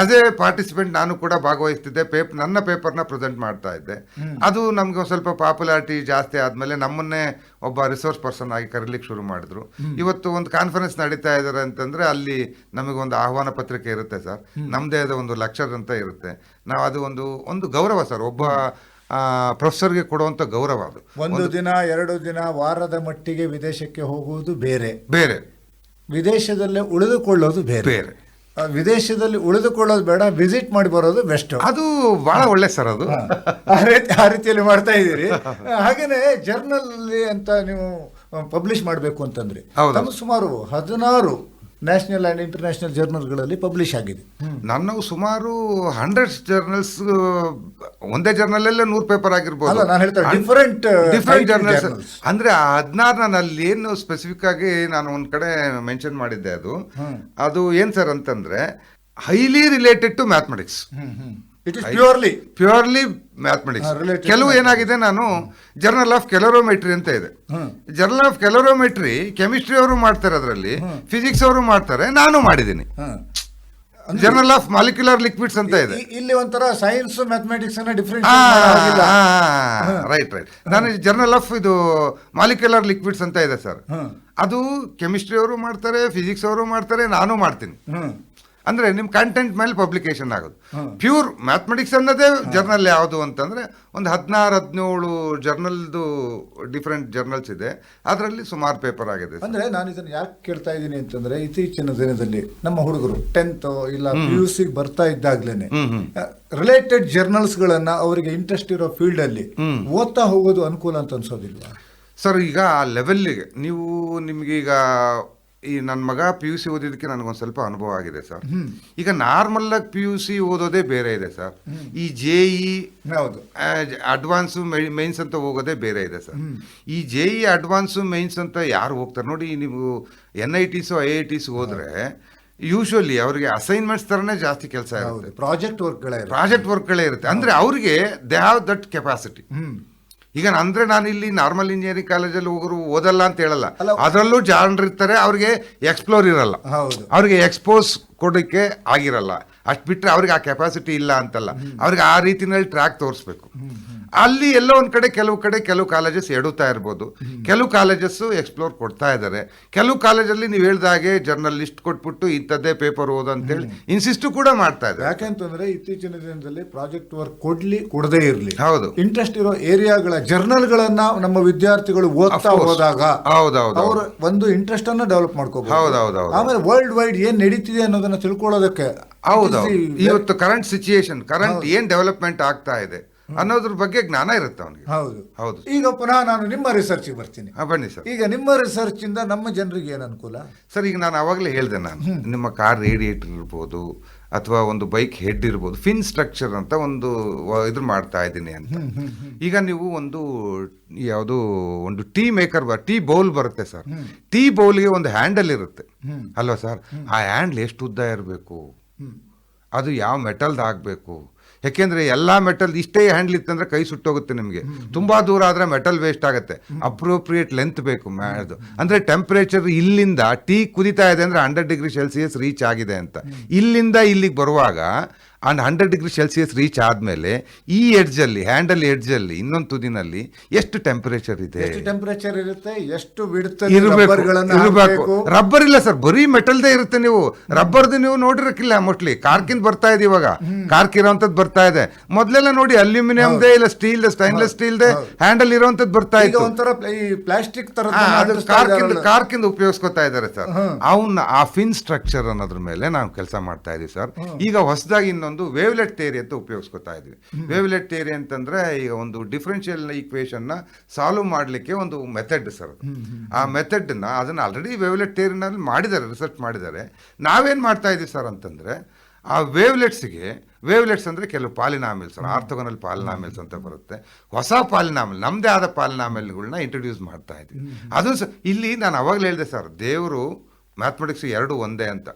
Speaker 3: ಆಸ್ ಎ ಪಾರ್ಟಿಸಿಪೆಂಟ್ ನಾನು ಕೂಡ ಭಾಗವಹಿಸ್ತಿದ್ದೆ. ಪೇಪ್ ನನ್ನ ಪೇಪರ್ನ ಪ್ರೆಸೆಂಟ್ ಮಾಡ್ತಾ ಇದ್ದೆ. ಅದು ನಮ್ಗೆ ಸ್ವಲ್ಪ ಪಾಪ್ಯುಲಾರಿಟಿ ಜಾಸ್ತಿ ಆದ್ಮೇಲೆ ನಮ್ಮನ್ನೇ ಒಬ್ಬ ರಿಸೋರ್ಸ್ ಪರ್ಸನ್ ಆಗಿ ಕರೀಲಿಕ್ಕೆ ಶುರು ಮಾಡಿದ್ರು. ಇವತ್ತು ಒಂದು ಕಾನ್ಫರೆನ್ಸ್ ನಡೀತಾ ಇದ್ದಾರೆ ಅಂತಂದ್ರೆ ಅಲ್ಲಿ ನಮಗೊಂದು ಆಹ್ವಾನ ಪತ್ರಿಕೆ ಇರುತ್ತೆ ಸರ್. ನಮ್ಮದೇ ಆದ ಒಂದು ಲೆಕ್ಚರ್ ಅಂತ ಇರುತ್ತೆ. ನಾವು ಅದು ಒಂದು ಒಂದು ಗೌರವ ಸರ್. ಒಬ್ಬ ಪ್ರೊಫೆಸರ್ಗೆ ಕೊಡುವಂಥ ಗೌರವ ಅದು.
Speaker 2: ಒಂದು ದಿನ ಎರಡು ದಿನ ವಾರದ ಮಟ್ಟಿಗೆ ವಿದೇಶಕ್ಕೆ ಹೋಗುವುದು ಬೇರೆ.
Speaker 3: ಬೇರೆ.
Speaker 2: ವಿದೇಶದಲ್ಲೇ ಉಳಿದುಕೊಳ್ಳೋದು ಬೇರೆ.
Speaker 3: ಬೇರೆ.
Speaker 2: ವಿದೇಶದಲ್ಲಿ ಉಳಿದುಕೊಳ್ಳೋದು ಬೇಡ ವಿಸಿಟ್ ಮಾಡಿ ಬರೋದು ಬೆಸ್ಟ್
Speaker 3: ಅದು ಬಹಳ ಒಳ್ಳೆ ಸರ್ ಅದು.
Speaker 2: ಆ ರೀತಿ ಆ ರೀತಿಯಲ್ಲಿ ಮಾಡ್ತಾ ಇದ್ದೀರಿ. ಹಾಗೇನೆ ಜರ್ನಲ್ ಅಂತ ನೀವು ಪಬ್ಲಿಷ್ ಮಾಡಬೇಕು ಅಂತಂದ್ರೆ. ಸುಮಾರು ಹದಿನಾರು ನ್ಯಾಷನಲ್ ಅಂಡ್ ಇಂಟರ್ನ್ಯಾಷನಲ್ ಜರ್ನಲ್ಗಳಲ್ಲಿ ಪಬ್ಲಿಷ್ ಆಗಿದೆ.
Speaker 3: ನನ್ನವು ಸುಮಾರು ಹಂಡ್ರೆಡ್ ಜರ್ನಲ್ಸ್ ಒಂದೇ ಜರ್ನಲ್ ಎಲ್ಲ ನೂರು ಪೇಪರ್ ಆಗಿರ್ಬೋದು.
Speaker 2: ನಾನ್ ಹೇಳ್ತಾ different,
Speaker 3: ಡಿಫ್ರೆಂಟ್ ಜರ್ನಲ್ಸ್. ಅಂದ್ರೆ ಹದಿನಾರು ನಾನು ಅಲ್ಲಿ ಏನು ಸ್ಪೆಸಿಫಿಕ್ ಆಗಿ ನಾನು ಒಂದ್ ಕಡೆ ಮೆನ್ಷನ್ ಮಾಡಿದ್ದೆ ಅದು. ಅದು ಏನ್ ಸರ್ ಅಂತಂದ್ರೆ highly related to mathematics
Speaker 2: it is purely
Speaker 3: purely mathematics ಕೆಲವು ಏನಾಗಿದೆ ನಾನು ಜರ್ನಲ್ ಆಫ್ ಕೆಲೋರೋಮೆಟ್ರಿ ಅಂತ ಇದೆ. ಜರ್ನಲ್ ಆಫ್ ಕೆಲೋರೋಮೆಟ್ರಿ ಕೆಮಿಸ್ಟ್ರಿ ಅವರು ಮಾಡ್ತಾರೆ ಅದರಲ್ಲಿ ಫಿಸಿಕ್ಸ್ ಅವರು ಮಾಡ್ತಾರೆ ನಾನು ಮಾಡಿದ್ದೀನಿ. ಜರ್ನಲ್ ಆಫ್ ಮಾಲಿಕ್ಯುಲರ್ ಲಿಕ್ವಿಡ್ಸ್ ಅಂತ ಇದೆ.
Speaker 2: ಇಲ್ಲಿ ಒಂಥರ ಸೈನ್ಸ್ ಮ್ಯಾಥಮೆಟಿಕ್ಸ್
Speaker 3: ರೈಟ್ ರೈಟ್ ನಾನು ಜರ್ನಲ್ ಆಫ್ ಇದು ಮಾಲಿಕ್ಯುಲರ್ ಲಿಕ್ವಿಡ್ಸ್ ಅಂತ ಇದೆ ಸರ್ ಅದು ಕೆಮಿಸ್ಟ್ರಿ ಅವರು ಮಾಡ್ತಾರೆ ಫಿಸಿಕ್ಸ್ ಅವರು ಮಾಡ್ತಾರೆ ನಾನು ಮಾಡ್ತೀನಿ. ಅಂದ್ರೆ ನಿಮ್ಮ ಕಂಟೆಂಟ್ ಮೇಲೆ ಪಬ್ಲಿಕೇಶನ್ ಆಗೋದು. ಪ್ಯೂರ್ ಮ್ಯಾಥಮೆಟಿಕ್ಸ್ ಅನ್ನೋದೇ ಜರ್ನಲ್ ಯಾವುದು ಅಂತಂದ್ರೆ ಒಂದು ಹದಿನಾರು ಹದಿನೇಳು ಜರ್ನಲ್ದು ಡಿಫ್ರೆಂಟ್ ಜರ್ನಲ್ಸ್ ಇದೆ. ಅದರಲ್ಲಿ ಸುಮಾರು ಪೇಪರ್ ಆಗಿದೆ.
Speaker 2: ಅಂದ್ರೆ ನಾನು ಇದನ್ನ ಯಾಕೆ ಕೇಳ್ತಾ ಇದ್ದೀನಿ ಅಂತಂದ್ರೆ ಇತ್ತೀಚಿನ ದಿನದಲ್ಲಿ ನಮ್ಮ ಹುಡುಗರು ಟೆಂತ್ ಇಲ್ಲ ಪಿ ಯು ಸಿ ಬರ್ತಾ ಇದ್ದಾಗ್ಲೇನೆ ರಿಲೇಟೆಡ್ ಜರ್ನಲ್ಸ್ ಗಳನ್ನ ಅವರಿಗೆ ಇಂಟ್ರೆಸ್ಟ್ ಇರೋ ಫೀಲ್ಡ್ ಅಲ್ಲಿ ಓದ್ತಾ ಹೋಗೋದು ಅನುಕೂಲ ಅಂತ ಅನ್ಸೋದಿಲ್ವಾ?
Speaker 3: ಸರ್ ಈಗ ಆ ಲೆವೆಲ್ಲಿಗೆ ನೀವು ನಿಮಗೀಗ ಈಗ ಈ ನನ್ನ ಮಗ ಪಿ ಯು ಸಿ ಓದಿದ್ದಕ್ಕೆ ನನಗೊಂದು ಸ್ವಲ್ಪ ಅನುಭವ ಆಗಿದೆ ಸರ್. ಈಗ ನಾರ್ಮಲ್ ಆಗಿ ಪಿ ಯು ಸಿ ಓದೋದೇ ಬೇರೆ ಇದೆ ಸರ್. ಈ ಜೆ ಇ
Speaker 2: ಹೌದು.
Speaker 3: ಅಡ್ವಾನ್ಸು ಮೈನ್ಸ್ ಅಂತ ಹೋಗೋದೇ ಬೇರೆ ಇದೆ ಸರ್. ಈ ಜೆ ಇ ಅಡ್ವಾನ್ಸು ಮೈನ್ಸ್ ಅಂತ ಯಾರು ಹೋಗ್ತಾರೆ? ನೋಡಿ ನೀವು N I Ts I I Ts ಹೋದ್ರೆ ಯೂಶುವಲಿ ಅವರಿಗೆ ಅಸೈನ್ಮೆಂಟ್ಸ್ ತರನೇ ಜಾಸ್ತಿ ಕೆಲಸ ಇರುತ್ತೆ.
Speaker 2: ಪ್ರಾಜೆಕ್ಟ್ ವರ್ಕ್ಗಳೇ
Speaker 3: ಪ್ರಾಜೆಕ್ಟ್ ವರ್ಕ್ಗಳೇ ಇರುತ್ತೆ. ಅಂದ್ರೆ ಅವರಿಗೆ ದೇ ಹ್ಯಾವ್ ದಟ್ ಕೆಪಾಸಿಟಿ ಈಗ ಅಂದ್ರೆ ನಾನು ಇಲ್ಲಿ ನಾರ್ಮಲ್ ಇಂಜಿನಿಯರಿಂಗ್ ಕಾಲೇಜಲ್ಲಿ ಹೋಗೋರು ಓದಲ್ಲ ಅಂತ ಹೇಳಲ್ಲ. ಅದರಲ್ಲೂ ಜಾಣರು ಇರ್ತಾರೆ ಅವ್ರಿಗೆ ಎಕ್ಸ್ಪ್ಲೋರ್ ಇರಲ್ಲ. ಅವ್ರಿಗೆ ಎಕ್ಸ್ಪೋಸ್ ಕೊಡೋಕ್ಕೆ ಆಗಿರಲ್ಲ. ಅಷ್ಟು ಬಿಟ್ಟರೆ ಅವ್ರಿಗೆ ಆ ಕೆಪಾಸಿಟಿ ಇಲ್ಲ ಅಂತಲ್ಲ. ಅವ್ರಿಗೆ ಆ ರೀತಿನಲ್ಲಿ ಟ್ರ್ಯಾಕ್ ತೋರಿಸ್ಬೇಕು. ಅಲ್ಲಿ ಎಲ್ಲೋ ಒಂದು ಕಡೆ ಕೆಲವು ಕಡೆ ಕೆಲವು ಕಾಲೇಜಸ್ ಎಡುತ್ತಾ ಇರ್ಬೋದು. ಕೆಲವು ಕಾಲೇಜಸ್ ಎಕ್ಸ್ಪ್ಲೋರ್ ಕೊಡ್ತಾ ಇದ್ದಾರೆ ಕೆಲವು ಕಾಲೇಜಲ್ಲಿ ನೀವು ಹೇಳಿದ ಹಾಗೆ ಜರ್ನಲ್ ಲಿಸ್ಟ್ ಕೊಟ್ಬಿಟ್ಟು ಇಂಥದ್ದೇ ಪೇಪರ್ ಓದು ಅಂತೇಳಿ ಇನ್ಸಿಸ್ಟು ಕೂಡ ಮಾಡ್ತಾ ಇದ್ದಾರೆ.
Speaker 2: ಯಾಕೆಂತಂದ್ರೆ ಇತ್ತೀಚಿನ ದಿನದಲ್ಲಿ ಪ್ರಾಜೆಕ್ಟ್ ವರ್ಕ್ ಕೊಡ್ಲಿ ಕೊಡದೇ ಇರಲಿ.
Speaker 3: ಹೌದು.
Speaker 2: ಇಂಟ್ರೆಸ್ಟ್ ಇರೋ ಏರಿಯಾಗಳ ಜರ್ನಲ್ ಗಳನ್ನ ನಮ್ಮ ವಿದ್ಯಾರ್ಥಿಗಳು ಓದ್ತಾ. ಹೋದಾಗ
Speaker 3: ಹೌದೌದು
Speaker 2: ಅವರು ಒಂದು ಇಂಟ್ರೆಸ್ಟ್ ಅನ್ನ ಡೆವಲಪ್ ಮಾಡ್ಕೋಬಹುದು
Speaker 3: ಹೌದೌದು
Speaker 2: ಆಮೇಲೆ ವರ್ಲ್ಡ್ ವೈಡ್ ಏನ್ ನಡೀತಿದೆ ಅನ್ನೋದನ್ನ ತಿಳ್ಕೊಳ್ಳೋದಕ್ಕೆ
Speaker 3: ಹೌದೌದು.
Speaker 2: the-
Speaker 3: ಇವತ್ತು ಕರೆಂಟ್ ಸಿಚುಯೇಷನ್ ಕರೆಂಟ್ ಏನ್ ಡೆವಲಪ್ಮೆಂಟ್ ಆಗ್ತಾ ಇದೆ? ಅನ್ನೋದ್ರ ಬಗ್ಗೆ ಜ್ಞಾನ ಇರುತ್ತೆ ಅವನಿಗೆ.
Speaker 2: ಹೌದು.
Speaker 3: ಹೌದು.
Speaker 2: ಈಗ ಪುನಃ ನಾನು ನಿಮ್ಮ ರಿಸರ್ಚ್ ಬರ್ತೀನಿ.
Speaker 3: ಹಾ, ಬನ್ನಿ ಸರ್.
Speaker 2: ಈಗ ನಿಮ್ಮ ರಿಸರ್ಚ್ ಇಂದ ನಮ್ಮ ಜನರಿಗೆ ಏನು ಅನುಕೂಲ?
Speaker 3: ಸರ್ ಈಗ ನಾನು ಆವಾಗಲೇ ಹೇಳಿದೆ ನಾನು. ನಿಮ್ಮ ಕಾರ್ ರೇಡಿಯೇಟರ್ ಇರ್ಬೋದು ಅಥವಾ ಒಂದು ಬೈಕ್ ಹೆಡ್ ಇರ್ಬೋದು ಫಿನ್ ಸ್ಟ್ರಕ್ಚರ್ ಅಂತ ಒಂದು ವ- ಇದು ಮಾಡ್ತಾ ಇದ್ದೀನಿ ಅಂತ. ಈಗ ನೀವು ಒಂದು ಯಾವುದು ಒಂದು ಟೀ ಮೇಕರ್ ಬ ಟೀ ಬೌಲ್ ಬರುತ್ತೆ ಸರ್. ಟೀ ಬೌಲ್ಗೆ ಒಂದು ಹ್ಯಾಂಡಲ್ ಇರುತ್ತೆ. ಅಲ್ವಾ ಸರ್? ಆ ಹ್ಯಾಂಡಲ್ ಎಷ್ಟು ಉದ್ದ ಇರಬೇಕು? ಅದು ಯಾವ ಮೆಟಲ್ದು ಆಗಬೇಕು ಯಾಕೆಂದ್ರೆ ಎಲ್ಲಾ ಮೆಟಲ್ ಇಷ್ಟೇ ಹ್ಯಾಂಡ್ಲ್ ಇತ್ತಂದ್ರೆ ಕೈ ಸುಟ್ಟೋಗುತ್ತೆ ನಿಮಗೆ. ತುಂಬಾ ದೂರ ಆದ್ರೆ ಮೆಟಲ್ ವೇಸ್ಟ್ ಆಗುತ್ತೆ. ಅಪ್ರೋಪ್ರಿಯೇಟ್ ಲೆಂತ್ ಬೇಕು ಅದು ಅಂದ್ರೆ ಟೆಂಪರೇಚರ್ ಇಲ್ಲಿಂದ ಟೀ ಕುದಿತಾ ಇದೆ ಅಂದ್ರೆ ಹಂಡ್ರೆಡ್ ಡಿಗ್ರಿ ಸೆಲ್ಸಿಯಸ್ ರೀಚ್ ಆಗಿದೆ ಅಂತ. ಇಲ್ಲಿಂದ ಇಲ್ಲಿಗೆ ಬರುವಾಗ and hundred degree Celsius reach ಆದಮೇಲೆ ಈ ಎಡ್ಜಲ್ಲಿ ಹ್ಯಾಂಡಲ್ ಎಡ್ಜಲ್ಲಿ ಇನ್ನೊಂದು ತುದಿನಲ್ಲಿ ಎಷ್ಟು ಟೆಂಪರೇಚರ್ ಇದೆ?
Speaker 2: ಎಷ್ಟು ಟೆಂಪರೇಚರ್ ಇರುತ್ತೆ? ಎಷ್ಟು
Speaker 3: ಇರಬೇಕು
Speaker 2: ಗಳನ್ನ
Speaker 3: ಇರಬೇಕು. ರಬ್ಬರ್ ಇಲ್ಲ ಸರ್ ಬರೀ ಮೆಟಲ್ದೇ ಇರುತ್ತೆ ನೀವು. ರಬ್ಬರ್ದು ನೀವು ನೋಡಿರಕ್ಕಿಲ್ಲ ಮೋಸ್ಟ್ಲಿ ಕಾರ್ಕಿಂದ ಬರ್ತಾ ಇದೆ ಇವಾಗ. ಕಾರ್ಕ್ ಇರೋಂಥದ್ದು ಬರ್ತಾ ಇದೆ. ಮೊದಲೆಲ್ಲ ನೋಡಿ ಅಲ್ಯೂಮಿನಿಯಂದೇ ಇಲ್ಲ ಸ್ಟೀಲ್ ಸ್ಟೈನ್ಲೆಸ್ ಸ್ಟೀಲ್ದೆ ಹ್ಯಾಂಡಲ್ ಇರುವಂತದ್ದು ಬರ್ತಾ ಇದೆ
Speaker 2: ಒಂಥರ ಈ ಪ್ಲಾಸ್ಟಿಕ್ ತರ
Speaker 3: ಕಾರ್ಕಿಂದ ಕಾರ್ಕಿಂದ ಉಪಯೋಗಿಸ್ಕೊತಾ ಇದ್ದಾರೆ ಸರ್. ಅವನ್ನ ಆ ಫಿನ್ ಸ್ಟ್ರಕ್ಚರ್ ಅನ್ನೋದ್ರ ಮೇಲೆ ನಾವು ಕೆಲಸ ಮಾಡ್ತಾ ಇದೀವಿ ಸರ್. ಈಗ ಹೊಸದಾಗಿ ಇನ್ನೊಂದು ವೇವ್ಲೆಟ್ ಥಿಯರಿ ಅಂತ ಉಪಯೋಗಿಸ್ಕೊತಾ ಇದ್ವಿ. ವೇವ್ಲೆಟ್ ಥಿಯರಿ ಅಂತಂದ್ರೆ ಈಗ ಒಂದು ಡಿಫ್ರೆನ್ಷಿಯಲ್ ಈಕ್ವೇಶನ್ನ ಸಾಲ್ವ್ ಮಾಡಲಿಕ್ಕೆ ಒಂದು ಮೆಥಡ್ ಸರ್ ಆ ಮೆಥಡ್ನ ಅದನ್ನ ಆಲ್ರೆಡಿ ವೇವ್ಲೆಟ್ ಥಿಯರಿನಲ್ಲಿ ಮಾಡಿದ್ದಾರೆ ರಿಸರ್ಚ್ ಮಾಡಿದ್ದಾರೆ. ನಾವೇನ್ ಮಾಡ್ತಾ ಇದ್ದೀವಿ ಸರ್ ಅಂತಂದ್ರೆ ಆ ವೇವ್ಲೆಟ್ಸ್ಗೆ ವೇವ್ಲೆಟ್ಸ್ ಅಂದ್ರೆ ಕೆಲವು ಪಾಲಿನಾಮಿಲ್ಸ್ ಆರ್ಥೋಗನಲ್ ಪಾಲಿನಾಮಿಲ್ಸ್ ಅಂತ ಬರುತ್ತೆ. ಹೊಸ ಪಾಲಿನಾಮಿಲ್ ನಮ್ಮದೇ ಆದ ಪಾಲಿನಾಮಿಲ್ಗಳನ್ನ ಇಂಟ್ರೊಡ್ಯೂಸ್ ಮಾಡ್ತಾ ಇದ್ವಿ. ಅದು ಇಲ್ಲಿ ನಾನು ಅವಾಗಲೇ ಹೇಳಿದೆ ಸರ್ ದೇವರು ಮ್ಯಾಥಮೆಟಿಕ್ಸ್ ಎರಡು ಒಂದೇ ಅಂತ.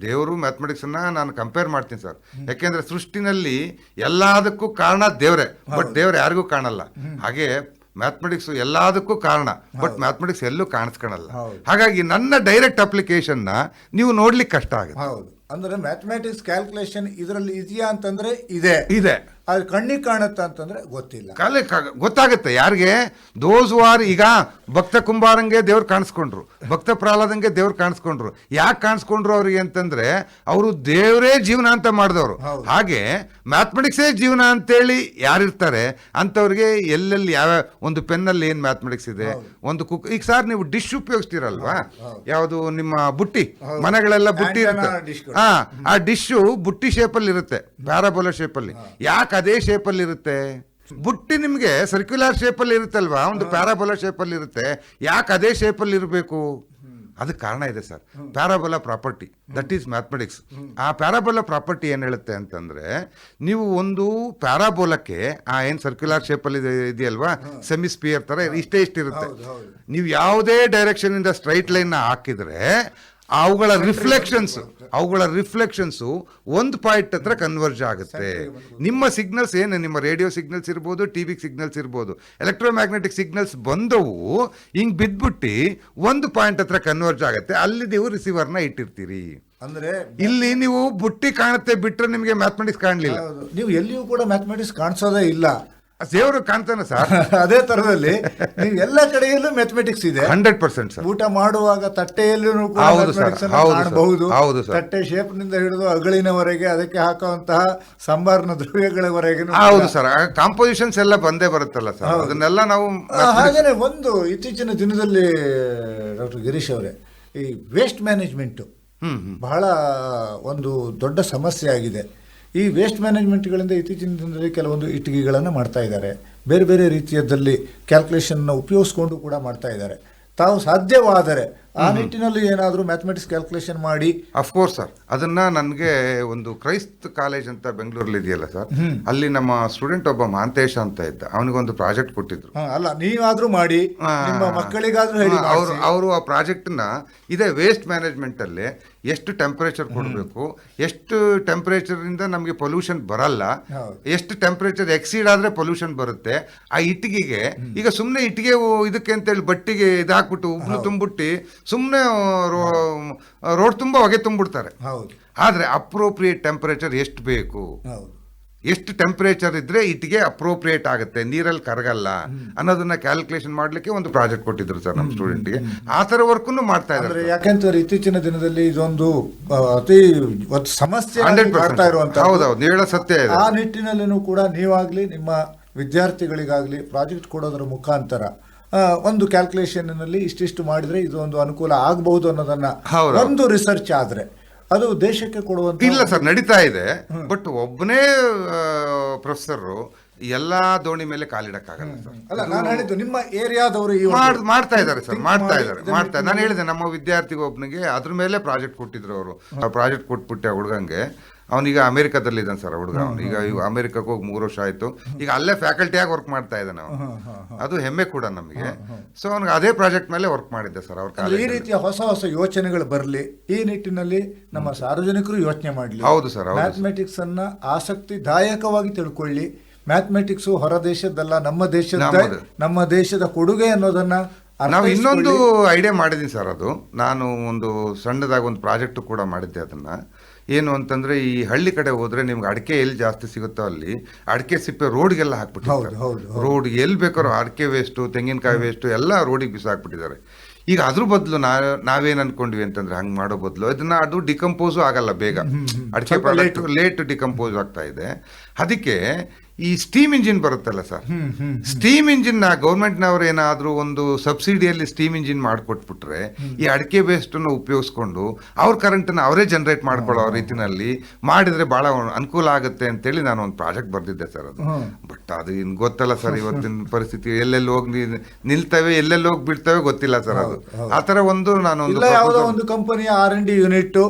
Speaker 3: ದೇವರು ಮ್ಯಾಥಮೆಟಿಕ್ಸ್ ಅನ್ನ ನಾನು ಕಂಪೇರ್ ಮಾಡ್ತೀನಿ ಸರ್ ಯಾಕೆಂದ್ರೆ ಸೃಷ್ಟಿನಲ್ಲಿ ಎಲ್ಲದಕ್ಕೂ ಕಾರಣ ದೇವರೇ ಬಟ್ ದೇವ್ರು ಯಾರಿಗೂ ಕಾಣಲ್ಲ. ಹಾಗೆ ಮ್ಯಾಥಮೆಟಿಕ್ಸ್ ಎಲ್ಲದಕ್ಕೂ ಕಾರಣ ಬಟ್ ಮ್ಯಾಥಮೆಟಿಕ್ಸ್ ಎಲ್ಲೂ ಕಾಣಿಸ್ಕೊಳಲ್ಲ. ಹಾಗಾಗಿ ನನ್ನ ಡೈರೆಕ್ಟ್ ಅಪ್ಲಿಕೇಶನ್ನ ನೀವು ನೋಡ್ಲಿಕ್ಕೆ ಕಷ್ಟ ಆಗುತ್ತೆ.
Speaker 2: ಹೌದು. ಅಂದ್ರೆ ಮ್ಯಾಥಮೆಟಿಕ್ಸ್ ಕ್ಯಾಲ್ಕುಲೇಷನ್ ಇದರಲ್ಲಿ ಇದೆಯಾ ಅಂತಂದ್ರೆ ಇದೆ.
Speaker 3: ಇದೆ.
Speaker 2: ಅದು ಕಣ್ಣಿಗೆ ಕಾಣುತ್ತೆ ಅಂತಂದ್ರೆ ಗೊತ್ತಿಲ್ಲ.
Speaker 3: ಕಲೆ ಗೊತ್ತಾಗುತ್ತೆ. ಯಾರಿಗೆ? ದೋಸ್ ವಾರ್ ಈಗ ಭಕ್ತ ಕುಂಬಾರಂಗೆ ದೇವ್ರು ಕಾಣಿಸ್ಕೊಂಡ್ರು. ಭಕ್ತ ಪ್ರಹ್ಲಾದಂಗೆ ದೇವ್ರು ಕಾಣಿಸ್ಕೊಂಡ್ರು. ಯಾಕೆ ಕಾಣಿಸ್ಕೊಂಡ್ರು ಅವ್ರಿಗೆ ಅಂತಂದ್ರೆ ಅವರು ದೇವರೇ ಜೀವನ ಅಂತ ಮಾಡಿದವರು. ಹಾಗೆ ಮ್ಯಾಥಮೆಟಿಕ್ಸೇ ಜೀವನ ಅಂತೇಳಿ ಯಾರಿರ್ತಾರೆ ಅಂಥವ್ರಿಗೆ ಎಲ್ಲೆಲ್ಲಿ ಯಾವ ಒಂದು ಪೆನ್ನಲ್ಲಿ ಏನು ಮ್ಯಾಥಮೆಟಿಕ್ಸ್ ಇದೆ ಒಂದು ಕುಕ್ ಈಗ ಸರ್ ನೀವು ಡಿಶ್ ಉಪಯೋಗಿಸ್ತೀರಲ್ವಾ? ಯಾವುದು ನಿಮ್ಮ ಬುಟ್ಟಿ ಮನೆಗಳೆಲ್ಲ ಬುಟ್ಟಿ ಇರುತ್ತೆ. ಹಾ ಆ ಡಿಶ್ಶು ಬುಟ್ಟಿ ಶೇಪಲ್ಲಿ ಇರುತ್ತೆ ಪ್ಯಾರಾಬೋಲಾ ಶೇಪಲ್ಲಿ ಯಾಕೆ ಅದೇ ಶೇಪಲ್ಲಿ ಇರುತ್ತೆ? ಬುಟ್ಟಿ ನಿಮಗೆ ಸರ್ಕ್ಯುಲರ್ ಶೇಪಲ್ಲಿ ಇರುತ್ತಲ್ವಾ? ಒಂದು ಪ್ಯಾರಾಬೋಲಾ ಶೇಪಲ್ಲಿ ಇರುತ್ತೆ. ಯಾಕೆ ಅದೇ ಶೇಪಲ್ಲಿ ಇರಬೇಕು? ಅದಕ್ಕೆ ಕಾರಣ ಇದೆ sir. Parabola property that is mathematics ಆ ಪ್ಯಾರಾಬೋಲಾ ಪ್ರಾಪರ್ಟಿ ಏನು ಹೇಳುತ್ತೆ ಅಂತಂದ್ರೆ ನೀವು ಒಂದು ಪ್ಯಾರಾಬೋಲಕ್ಕೆ ಆ ಏನು ಸರ್ಕ್ಯುಲರ್ ಶೇಪಲ್ಲಿ ಇದೆಯಲ್ವಾ? ಸೆಮಿಸ್ಪಿಯರ್ ಥರ ಇಷ್ಟೇ ಇಷ್ಟಿರುತ್ತೆ. ನೀವು ಯಾವುದೇ ಡೈರೆಕ್ಷನಿಂದ ಸ್ಟ್ರೈಟ್ ಲೈನ್ನ ಹಾಕಿದ್ರೆ ಅವುಗಳ ರಿಫ್ಲೆಕ್ಷನ್ಸ್ ಅವುಗಳ ರಿಫ್ಲೆಕ್ಷನ್ಸು ಒಂದು ಪಾಯಿಂಟ್ ಹತ್ರ ಕನ್ವರ್ಜ್ ಆಗುತ್ತೆ. ನಿಮ್ಮ ಸಿಗ್ನಲ್ಸ್ ಏನು? ನಿಮ್ಮ ರೇಡಿಯೋ ಸಿಗ್ನಲ್ಸ್ ಇರ್ಬೋದು ಟಿ ವಿ ಸಿಗ್ನಲ್ಸ್ ಇರ್ಬೋದು. ಎಲೆಕ್ಟ್ರೋಮ್ಯಾಗ್ನೆಟಿಕ್ ಸಿಗ್ನಲ್ಸ್ ಬಂದವು ಹಿಂಗೆ ಬಿದ್ಬಿಟ್ಟು ಒಂದು ಪಾಯಿಂಟ್ ಹತ್ರ ಕನ್ವರ್ಜ್ ಆಗುತ್ತೆ. ಅಲ್ಲಿ ನೀವು ರಿಸೀವರ್ನ ಇಟ್ಟಿರ್ತೀರಿ.
Speaker 2: ಅಂದ್ರೆ
Speaker 3: ಇಲ್ಲಿ ನೀವು ಬುಟ್ಟಿ ಕಾಣುತ್ತೆ ಬಿಟ್ಟರೆ ನಿಮಗೆ ಮ್ಯಾಥಮೆಟಿಕ್ಸ್ ಕಾಣಲಿಲ್ಲ.
Speaker 2: ನೀವು ಎಲ್ಲಿಯೂ ಕೂಡ ಮ್ಯಾಥಮೆಟಿಕ್ಸ್ ಕಾಣಿಸೋದೇ ಇಲ್ಲ.
Speaker 3: ದೇವರು ಕಾಣ್ತಾನೆ ಸರ್.
Speaker 2: ಅದೇ ತರದಲ್ಲಿ ನೀವು ಎಲ್ಲ ಕಡೆಯಲ್ಲೂ ಮ್ಯಾಥಮೆಟಿಕ್ಸ್ ಇದೆ.
Speaker 3: Hundred percent sir.
Speaker 2: ಊಟ ಮಾಡುವಾಗ ತಟ್ಟೆಯಲ್ಲೂ ಕಾಣಬಹುದು. ತಟ್ಟೆ ಶೇಪ್ನಿಂದ ಹಿಡಿದು ಅಗಳಿನವರೆಗೆ ಅದಕ್ಕೆ ಹಾಕುವಂತಹ ಸಂಬಾರನ ದ್ರವ್ಯಗಳವರೆಗೆ
Speaker 3: ಹೌದು ಸರ್ ಕಾಂಪೋಸಿಷನ್ಸ್ ಎಲ್ಲ ಬಂದೇ ಬರುತ್ತಲ್ಲ ಸರ್. ಅದನ್ನೆಲ್ಲ ನಾವು
Speaker 2: ಹಾಗೇನೆ ಒಂದು ಇತ್ತೀಚಿನ ದಿನದಲ್ಲಿ ಡಾಕ್ಟರ್ ಗಿರೀಶ್ ಅವರೇ ಈ ವೇಸ್ಟ್ ಮ್ಯಾನೇಜ್ಮೆಂಟು ಬಹಳ ಒಂದು ದೊಡ್ಡ ಸಮಸ್ಯೆ ಆಗಿದೆ. ಈ ವೇಸ್ಟ್ ಮ್ಯಾನೇಜ್ಮೆಂಟ್ಗಳಿಂದ ಇತ್ತೀಚಿನ ದಿನದಲ್ಲಿ ಕೆಲವೊಂದು ಇಟ್ಟಿಗೆಗಳನ್ನು ಮಾಡ್ತಾ ಇದ್ದಾರೆ. ಬೇರೆ ಬೇರೆ ರೀತಿಯದಲ್ಲಿ ಕ್ಯಾಲ್ಕುಲೇಷನ್ನ ಉಪಯೋಗಿಸ್ಕೊಂಡು ಕೂಡ ಮಾಡ್ತಾ ಇದ್ದಾರೆ. ತಾವು ಸಾಧ್ಯವಾದರೆ ಆ ನಿಟ್ಟಿನಲ್ಲಿ ಏನಾದರೂ ಮ್ಯಾಥಮೆಟಿಕ್ಸ್ ಕ್ಯಾಲ್ಕುಲೇಷನ್ ಮಾಡಿ?
Speaker 3: ಅಫ್ಕೋರ್ಸ್ ಸರ್ ಅದನ್ನ ನನಗೆ ಒಂದು ಕ್ರೈಸ್ತ ಕಾಲೇಜ್ ಅಂತ ಬೆಂಗಳೂರಲ್ಲಿ ಇದೆಯಲ್ಲ ಸರ್ ಅಲ್ಲಿ ನಮ್ಮ ಸ್ಟೂಡೆಂಟ್ ಒಬ್ಬ ಮಾಂತೇಶ ಅಂತ ಇದ್ದ. ಅವನಿಗೊಂದು ಪ್ರಾಜೆಕ್ಟ್ ಕೊಟ್ಟಿದ್ರು.
Speaker 2: ಅಲ್ಲ ನೀವಾದ್ರೂ ಮಾಡಿ ನಿಮ್ಮ ಮಕ್ಕಳಿಗಾದ್ರೂ ಹೇಳಿ
Speaker 3: ಅವರು ಅವರು ಆ ಪ್ರಾಜೆಕ್ಟ್ನ ಇದೇ ವೇಸ್ಟ್ ಮ್ಯಾನೇಜ್ಮೆಂಟ್ ಅಲ್ಲಿ ಎಷ್ಟು ಟೆಂಪರೇಚರ್ ಕೊಡಬೇಕು ಎಷ್ಟು ಟೆಂಪರೇಚರ್ ಇಂದ ನಮಗೆ ಪೊಲ್ಯೂಷನ್ ಬರಲ್ಲ ಎಷ್ಟು ಟೆಂಪರೇಚರ್ ಎಕ್ಸೀಡ್ ಆದ್ರೆ ಪೊಲ್ಯೂಷನ್ ಬರುತ್ತೆ ಆ ಇಟ್ಟಿಗೆಗೆ ಈಗ ಸುಮ್ಮನೆ ಇಟ್ಟಿಗೆ ಇದಕ್ಕೆ ಇದಕ್ಕೆ ಅಂತೇಳಿ ಬಟ್ಟಿಗೆ ಇದಾಕ್ಬಿಟ್ಟು ಉಗ್ಳು ತುಂಬಿಟ್ಟು ಸುಮ್ಮನೆ ರೋಡ್ ತುಂಬಾ ಹೊಗೆ ತುಂಬಿಡ್ತಾರೆ.
Speaker 2: ಹೌದು.
Speaker 3: ಆದರೆ ಅಪ್ರೋಪ್ರಿಯೇಟ್ ಟೆಂಪರೇಚರ್ ಎಷ್ಟು ಬೇಕು?
Speaker 2: ಹೌದು.
Speaker 3: ಎಷ್ಟು ಟೆಂಪರೇಚರ್ ಇದ್ರೆ ಇಟ್ಟಿಗೆ ಅಪ್ರೋಪ್ರಿಯೇಟ್ ಆಗುತ್ತೆ? ನೀರಲ್ಲಿ ಕರಗಲ್ಲ ಅನ್ನೋದನ್ನ ಕ್ಯಾಲ್ಕುಲೇಷನ್ ಮಾಡ್ಲಿಕ್ಕೆ ಒಂದು ಪ್ರಾಜೆಕ್ಟ್ ಕೊಟ್ಟಿದ್ರು ಸರ್ ನಮ್ಮ ಸ್ಟೂಡೆಂಟ್ಗೆ ಆ ಥರ ವರ್ಕನ್ನು ಮಾಡ್ತಾ ಇದ್ದಾರೆ
Speaker 2: ಯಾಕೆಂತಂದ್ರೆ ಇತ್ತೀಚಿನ ದಿನದಲ್ಲಿ ಇದೊಂದು ಅತಿ ಸಮಸ್ಯೆ
Speaker 3: ಹೌದೌದು ಹೇಳೋ ಸತ್ಯ ಇದೆ.
Speaker 2: ಆ ನಿಟ್ಟಿನಲ್ಲಿನೂ ಕೂಡ ನೀವಾಗ್ಲಿ ನಿಮ್ಮ ವಿದ್ಯಾರ್ಥಿಗಳಿಗಾಗ್ಲಿ ಪ್ರಾಜೆಕ್ಟ್ ಕೊಡೋದ್ರ ಮುಖಾಂತರ ಒಂದು ಕ್ಯಾಲ್ಕುಲೇಷನ್ನಲ್ಲಿ ಇಷ್ಟಿಷ್ಟು ಮಾಡಿದ್ರೆ ಇದು ಒಂದು ಅನುಕೂಲ ಆಗಬಹುದು ಅನ್ನೋದನ್ನ ಒಂದು ರಿಸರ್ಚ್ ಆದರೆ. ಅದು ದೇಶಕ್ಕೆ ಕೊಡುವಂತ
Speaker 3: ಇಲ್ಲ ಸರ್ ನಡೀತಾ ಇದೆ. ಬಟ್ ಒಬ್ಬನೇ ಪ್ರೊಫೆಸರ್ ಎಲ್ಲಾ ದೋಣಿ ಮೇಲೆ ಕಾಲಿಡಕ್ಕಾಗಲ್ಲ ಸರ್.
Speaker 2: ಅಲ್ಲ ನಾನು ಹೇಳಿದ್ದು ನಿಮ್ಮ ಏರಿಯಾದವರು
Speaker 3: ಮಾಡ್ತಾ ಇದ್ದಾರೆ ಸರ್ ಮಾಡ್ತಾ ಇದ್ದಾರೆ ಮಾಡ್ತಾ ನಾನು ಹೇಳಿದೆ ನಮ್ಮ ವಿದ್ಯಾರ್ಥಿಗೆ ಒಬ್ಬನಿಗೆ ಅದ್ರ ಮೇಲೆ ಪ್ರಾಜೆಕ್ಟ್ ಕೊಟ್ಟಿದ್ರು ಅವರು. ಪ್ರಾಜೆಕ್ಟ್ ಕೊಟ್ಬಿಟ್ಟೆ ಹುಡುಗಂಗೆ. ಅವನೀಗ ಅಮೆರಿಕದಲ್ಲಿದ್ದಾನೆ ಸರ್ ಹುಡುಗ ಅವನು. ಈಗ ಅಮೆರಿಕಕ್ಕೆ ಹೋಗಿ ಮೂರು ವರ್ಷ ಆಯ್ತು. ಈಗ ಅಲ್ಲೇ ಫ್ಯಾಕಲ್ಟಿಯಾಗಿ ವರ್ಕ್ ಮಾಡ್ತಾ ಇದ್ದಾನೆ ಅವನು. ಅದು ಹೆಮ್ಮೆ ಕೂಡ ನಮಗೆ. ಸೊ ಅವ್ನಿಗೆ ಅದೇ ಪ್ರಾಜೆಕ್ಟ್ ಮೇಲೆ ವರ್ಕ್ ಮಾಡಿದ್ದೆ ಸರ್ ಅವ್ರ
Speaker 2: ಈ. ರೀತಿಯ ಹೊಸ ಹೊಸ ಯೋಚನೆಗಳು ಬರಲಿ ಈ ನಿಟ್ಟಿನಲ್ಲಿ ನಮ್ಮ ಸಾರ್ವಜನಿಕರು ಯೋಚನೆ ಮಾಡಲಿ.
Speaker 3: ಹೌದು ಸರ್, ಹೌದು ಸರ್.
Speaker 2: ಮ್ಯಾಥಮೆಟಿಕ್ಸ್ ಅನ್ನ ಆಸಕ್ತಿದಾಯಕವಾಗಿ ತಿಳ್ಕೊಳ್ಳಿ. ಮ್ಯಾಥಮೆಟಿಕ್ಸು ಹೊರ ದೇಶದ್ದಲ್ಲ ನಮ್ಮ ದೇಶದ ನಮ್ಮ ದೇಶದ ಕೊಡುಗೆ ಅನ್ನೋದನ್ನ
Speaker 3: ನಾವು ಇನ್ನೊಂದು ಐಡಿಯಾ ಮಾಡಿದ್ದೀನಿ ಸರ್ ಅದು. ನಾನು ಒಂದು ಸಣ್ಣದಾಗಿ ಒಂದು ಪ್ರಾಜೆಕ್ಟ್ ಕೂಡ ಮಾಡಿದ್ದೆ ಅದನ್ನ. ಏನು ಅಂತಂದ್ರೆ ಈ ಹಳ್ಳಿ ಕಡೆ ಹೋದ್ರೆ ನಿಮ್ಗೆ ಅಡಿಕೆ ಎಲ್ಲಿ ಜಾಸ್ತಿ ಸಿಗುತ್ತೋ ಅಲ್ಲಿ ಅಡಿಕೆ ಸಿಪ್ಪೆ ರೋಡ್ಗೆಲ್ಲ
Speaker 2: ಹಾಕ್ಬಿಟ್ಟಿದ್ದಾರೆ
Speaker 3: ರೋಡ್ ಎಲ್ಲಿ ಬೇಕಾದ್ರೂ ಅಡಿಕೆ ವೇಸ್ಟು ತೆಂಗಿನಕಾಯಿ ವೇಸ್ಟು ಎಲ್ಲ ರೋಡಿಗೆ ಬಿಸಾಕ್ಬಿಟ್ಟಿದ್ದಾರೆ. ಈಗ ಅದ್ರ ಬದಲು ನಾ ನಾವೇನ್ ಅನ್ಕೊಂಡ್ವಿ ಅಂತಂದ್ರೆ ಹಂಗೆ ಮಾಡೋ ಬದಲು ಅದನ್ನ ಅದು ಡಿಕಂಪೋಸು ಆಗಲ್ಲ ಬೇಗ. ಅಡಿಕೆ ಪ್ರಾಡಕ್ಟ್ ಲೇಟ್ ಡಿಕಂಪೋಸ್ ಆಗ್ತಾ ಇದೆ. ಅದಕ್ಕೆ ಈ ಸ್ಟೀಮ್ ಇಂಜಿನ್ ಬರುತ್ತಲ್ಲ ಸರ್ ಸ್ಟೀಮ್ ಇಂಜಿನ್ನ ಗೌರ್ಮೆಂಟ್ನವ್ರು ಏನಾದ್ರೂ ಒಂದು ಸಬ್ಸಿಡಿಯಲ್ಲಿ ಸ್ಟೀಮ್ ಇಂಜಿನ್ ಮಾಡಿಕೊಟ್ಬಿಟ್ರೆ ಈ ಅಡಿಕೆ ಬೇಸ್ಟ್ ಅನ್ನು ಉಪಯೋಗಿಸ್ಕೊಂಡು ಅವ್ರ ಕರೆಂಟ್ ಅವರೇ ಜನರೇಟ್ ಮಾಡ್ಕೊಳ್ಳೋ ರೀತಿನಲ್ಲಿ ಮಾಡಿದ್ರೆ ಬಹಳ ಅನುಕೂಲ ಆಗುತ್ತೆ ಅಂತೇಳಿ ನಾನು ಒಂದು ಪ್ರಾಜೆಕ್ಟ್ ಬರ್ದಿದ್ದೆ ಸರ್ ಅದು. ಬಟ್ ಅದು ಇನ್ನು ಗೊತ್ತಲ್ಲ ಸರ್ ಇವತ್ತಿನ ಪರಿಸ್ಥಿತಿ. ಎಲ್ಲೆಲ್ಲಿ ಹೋಗಿ ನಿಲ್ತವೆ ಎಲ್ಲೆಲ್ಲಿ ಹೋಗಿ ಬಿಡ್ತವೆ ಗೊತ್ತಿಲ್ಲ ಸರ್ ಅದು. ಆ ತರ ಒಂದು ನಾನು ಒಂದು
Speaker 2: ಯಾವುದೋ ಒಂದು ಕಂಪನಿಯ ಆರ್ ಎನ್ ಡಿ ಯೂನಿಟ್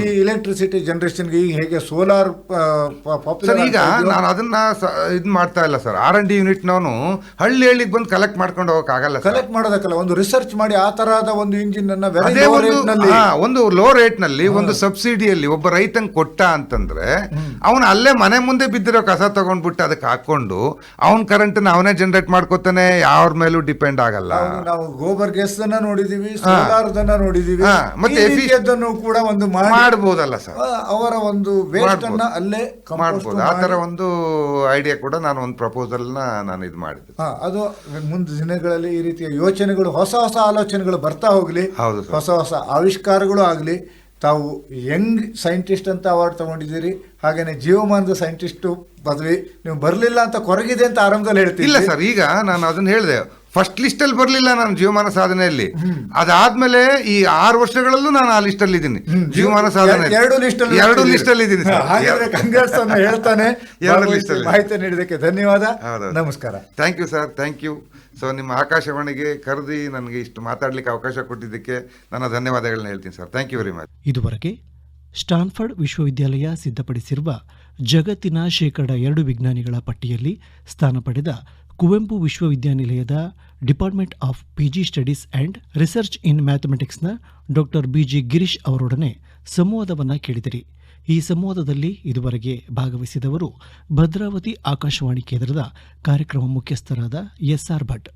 Speaker 2: ಈ ಎಲೆಕ್ಟ್ರಿಸಿಟಿ ಜನರೇಷನ್ಗೆ ಈಗ ಹೇಗೆ ಸೋಲಾರ್
Speaker 3: ಸರ್ ಈಗ ನಾನು ಅದನ್ನ ಇದ್ ಮಾಡ್ತಾ ಇಲ್ಲ sir. R and D unit ನಾನು ಹಳ್ಳಿ ಹಳ್ಳಿಗೆ ಬಂದು ಕಲೆಕ್ಟ್ ಮಾಡ್ಕೊಂಡು ಹೋಗೋಕ್ಕಾಗಲ್ಲ
Speaker 2: ಕಲೆಕ್ಟ್ ಮಾಡೋದಕ್ಕಲ್ಲ ಒಂದು ರಿಸರ್ಚ್ ಮಾಡಿ ಆ ತರಹದ ಒಂದು ಇಂಜಿನ್ ಅನ್ನ
Speaker 3: ಅದೇ ಒಂದು
Speaker 2: ನಲ್ಲಿ
Speaker 3: ಹಾ, ಒಂದು ಲೋ ರೇಟ್ನಲ್ಲಿ ಒಂದು ಸಬ್ಸಿಡಿಯಲ್ಲಿ ಒಬ್ಬ ರೈತಂಗೆ ಕೊಟ್ಟ ಅಂತಂದ್ರೆ ಅವನು ಅಲ್ಲೇ ಮನೆ ಮುಂದೆ ಬಿದ್ದಿರೋ ಕಸ ತಗೊಂಡ್ಬಿಟ್ಟು ಅದಕ್ಕೆ ಹಾಕೊಂಡು ಅವನ ಕರೆಂಟ್ ಅವನೇ ಜನರೇಟ್ ಮಾಡ್ಕೋತಾನೆ ಯಾವ್ರ ಮೇಲೂ ಡಿಪೆಂಡ್ ಆಗಲ್ಲ.
Speaker 2: ನಾವು ಗೋಬರ್ ಗ್ಯಾಸ್ ಅನ್ನ ನೋಡಿದೀವಿ ಸೋಲಾರ್ ನೋಡಿದೀವಿ.
Speaker 3: ಹಾ, ಮತ್ತೆ
Speaker 2: ಈ
Speaker 3: effi-
Speaker 2: ರೀತಿಯದ್ದನ್ನು ಕೂಡ ಒಂದು ಮಾಡಿ
Speaker 3: ಮಾಡ್ಬೋದಲ್ಲ ಸರ್.
Speaker 2: ಆ, ಅವರ ಒಂದು ವೇಸ್ಟ್
Speaker 3: ಮಾಡ್ಬೋದು.
Speaker 2: ಅನ್ನ ಅಲ್ಲೇ compost
Speaker 3: ಮಾಡ್ಬೋದು. ಆ
Speaker 2: ಮಾಡಿ-
Speaker 3: ತರ ಒಂದು ಐಡಿಯಾ ಕೂಡ ನಾನು ಒಂದು ಪ್ರಪೋಸಲ್ನ ನಾನು ಇದು ಮಾಡಿದ್ದೆ.
Speaker 2: ಹಾ, ಅದು ಮುಂದೆ ದಿನಗಳಲ್ಲಿ ಈ ರೀತಿಯ ಯೋಚನೆಗಳು ಹೊಸ ಹೊಸ ಆಲೋಚನೆಗಳು ಬರ್ತಾ ಹೋಗಲಿ
Speaker 3: ಹೌದು ಸರ್.
Speaker 2: ಹೊಸ ಹೊಸ ಆವಿಷ್ಕಾರಗಳು ಆಗಲಿ ತಾವು ಯಂಗ್ ಸೈಂಟಿಸ್ಟ್ ಅಂತ ಅವಾರ್ಡ್ ತಗೊಂಡಿದ್ದೀರಿ ಹಾಗೇನೆ ಜೀವಮಾನದ ಸೈಂಟಿಸ್ಟ್ ಪದವಿ ನೀವು ಬರಲಿಲ್ಲ ಅಂತ ಕೊರಗಿದೆ ಅಂತ ಆರಂಭದಲ್ಲಿ ಹೇಳ್ತೀವಿ
Speaker 3: ಇಲ್ಲ ಸರ್ ಈಗ ನಾನು ಅದನ್ನ ಹೇಳಿದೆ. ಫಸ್ಟ್ ಲಿಸ್ಟ್ ಅಲ್ಲಿ ಬರ್ಲಿಲ್ಲ ನಾನು ಜೀವಮಾನ ಸಾಧನೆಯಲ್ಲಿ. ಅದಾದ್ಮೇಲೆ ಈ ಆರು ವರ್ಷಗಳಲ್ಲೂ ನಾನು ಆ ಲಿಸ್ಟ್ ಅಲ್ಲಿ ಇದ್ದೀನಿ. ಜೀವಮಾನ ಸಾಧನೆ.
Speaker 2: ಎರಡು ಲಿಸ್ಟ್ ಅಲ್ಲಿ
Speaker 3: ಎರಡು ಲಿಸ್ಟ್ ಅಲ್ಲಿ ಇದ್ದೀನಿ ಸರ್.
Speaker 2: ಹಾಗಾದ್ರೆ ಕಾಂಗ್ರೆಸ್ ಅನ್ನ ಹೇಳ್ತಾನೆ.
Speaker 3: ಎರಡು ಲಿಸ್ಟ್ ಅಲ್ಲಿ.
Speaker 2: ಮಾಹಿತಿ ನೀಡಿದ್ದಕ್ಕೆ ಧನ್ಯವಾದ. ನಮಸ್ಕಾರ.
Speaker 3: Thank you sir thank you so ನಿಮ್ಮ ಆಕಾಶವಾಣಿಗೆ ಕರೆದಿ ನನಗೆ ಇಷ್ಟು ಮಾತಾಡ್ಲಿಕ್ಕೆ ಅವಕಾಶ ಕೊಟ್ಟಿದ್ದಕ್ಕೆ ನನ್ನ ಧನ್ಯವಾದಗಳನ್ನ ಹೇಳ್ತೀನಿ sir thank you very much
Speaker 1: ಇದುವರೆಗೆ ಸ್ಟಾನ್ಫರ್ಡ್ ವಿಶ್ವವಿದ್ಯಾಲಯ ಸಿದ್ಧಪಡಿಸಿರುವ ಜಗತ್ತಿನ ಶೇಕಡ ಎರಡು ವಿಜ್ಞಾನಿಗಳ ಪಟ್ಟಿಯಲ್ಲಿ ಸ್ಥಾನ ಪಡೆದ ಕುವೆಂಪು ವಿಶ್ವವಿದ್ಯಾನಿಲಯದ department of PG studies and research in ಮ್ಯಾಥಮೆಟಿಕ್ಸ್ನ doctor BG Girish ಅವರೊಡನೆ ಸಂವಾದವನ್ನು ಕೇಳಿದಿರಿ. ಈ ಸಂವಾದದಲ್ಲಿ ಇದುವರೆಗೆ ಭಾಗವಹಿಸಿದವರು ಭದ್ರಾವತಿ ಆಕಾಶವಾಣಿ ಕೇಂದ್ರದ ಕಾರ್ಯಕ್ರಮ ಮುಖ್ಯಸ್ಥರಾದ ಎಸ್ಆರ್ ಭಟ್.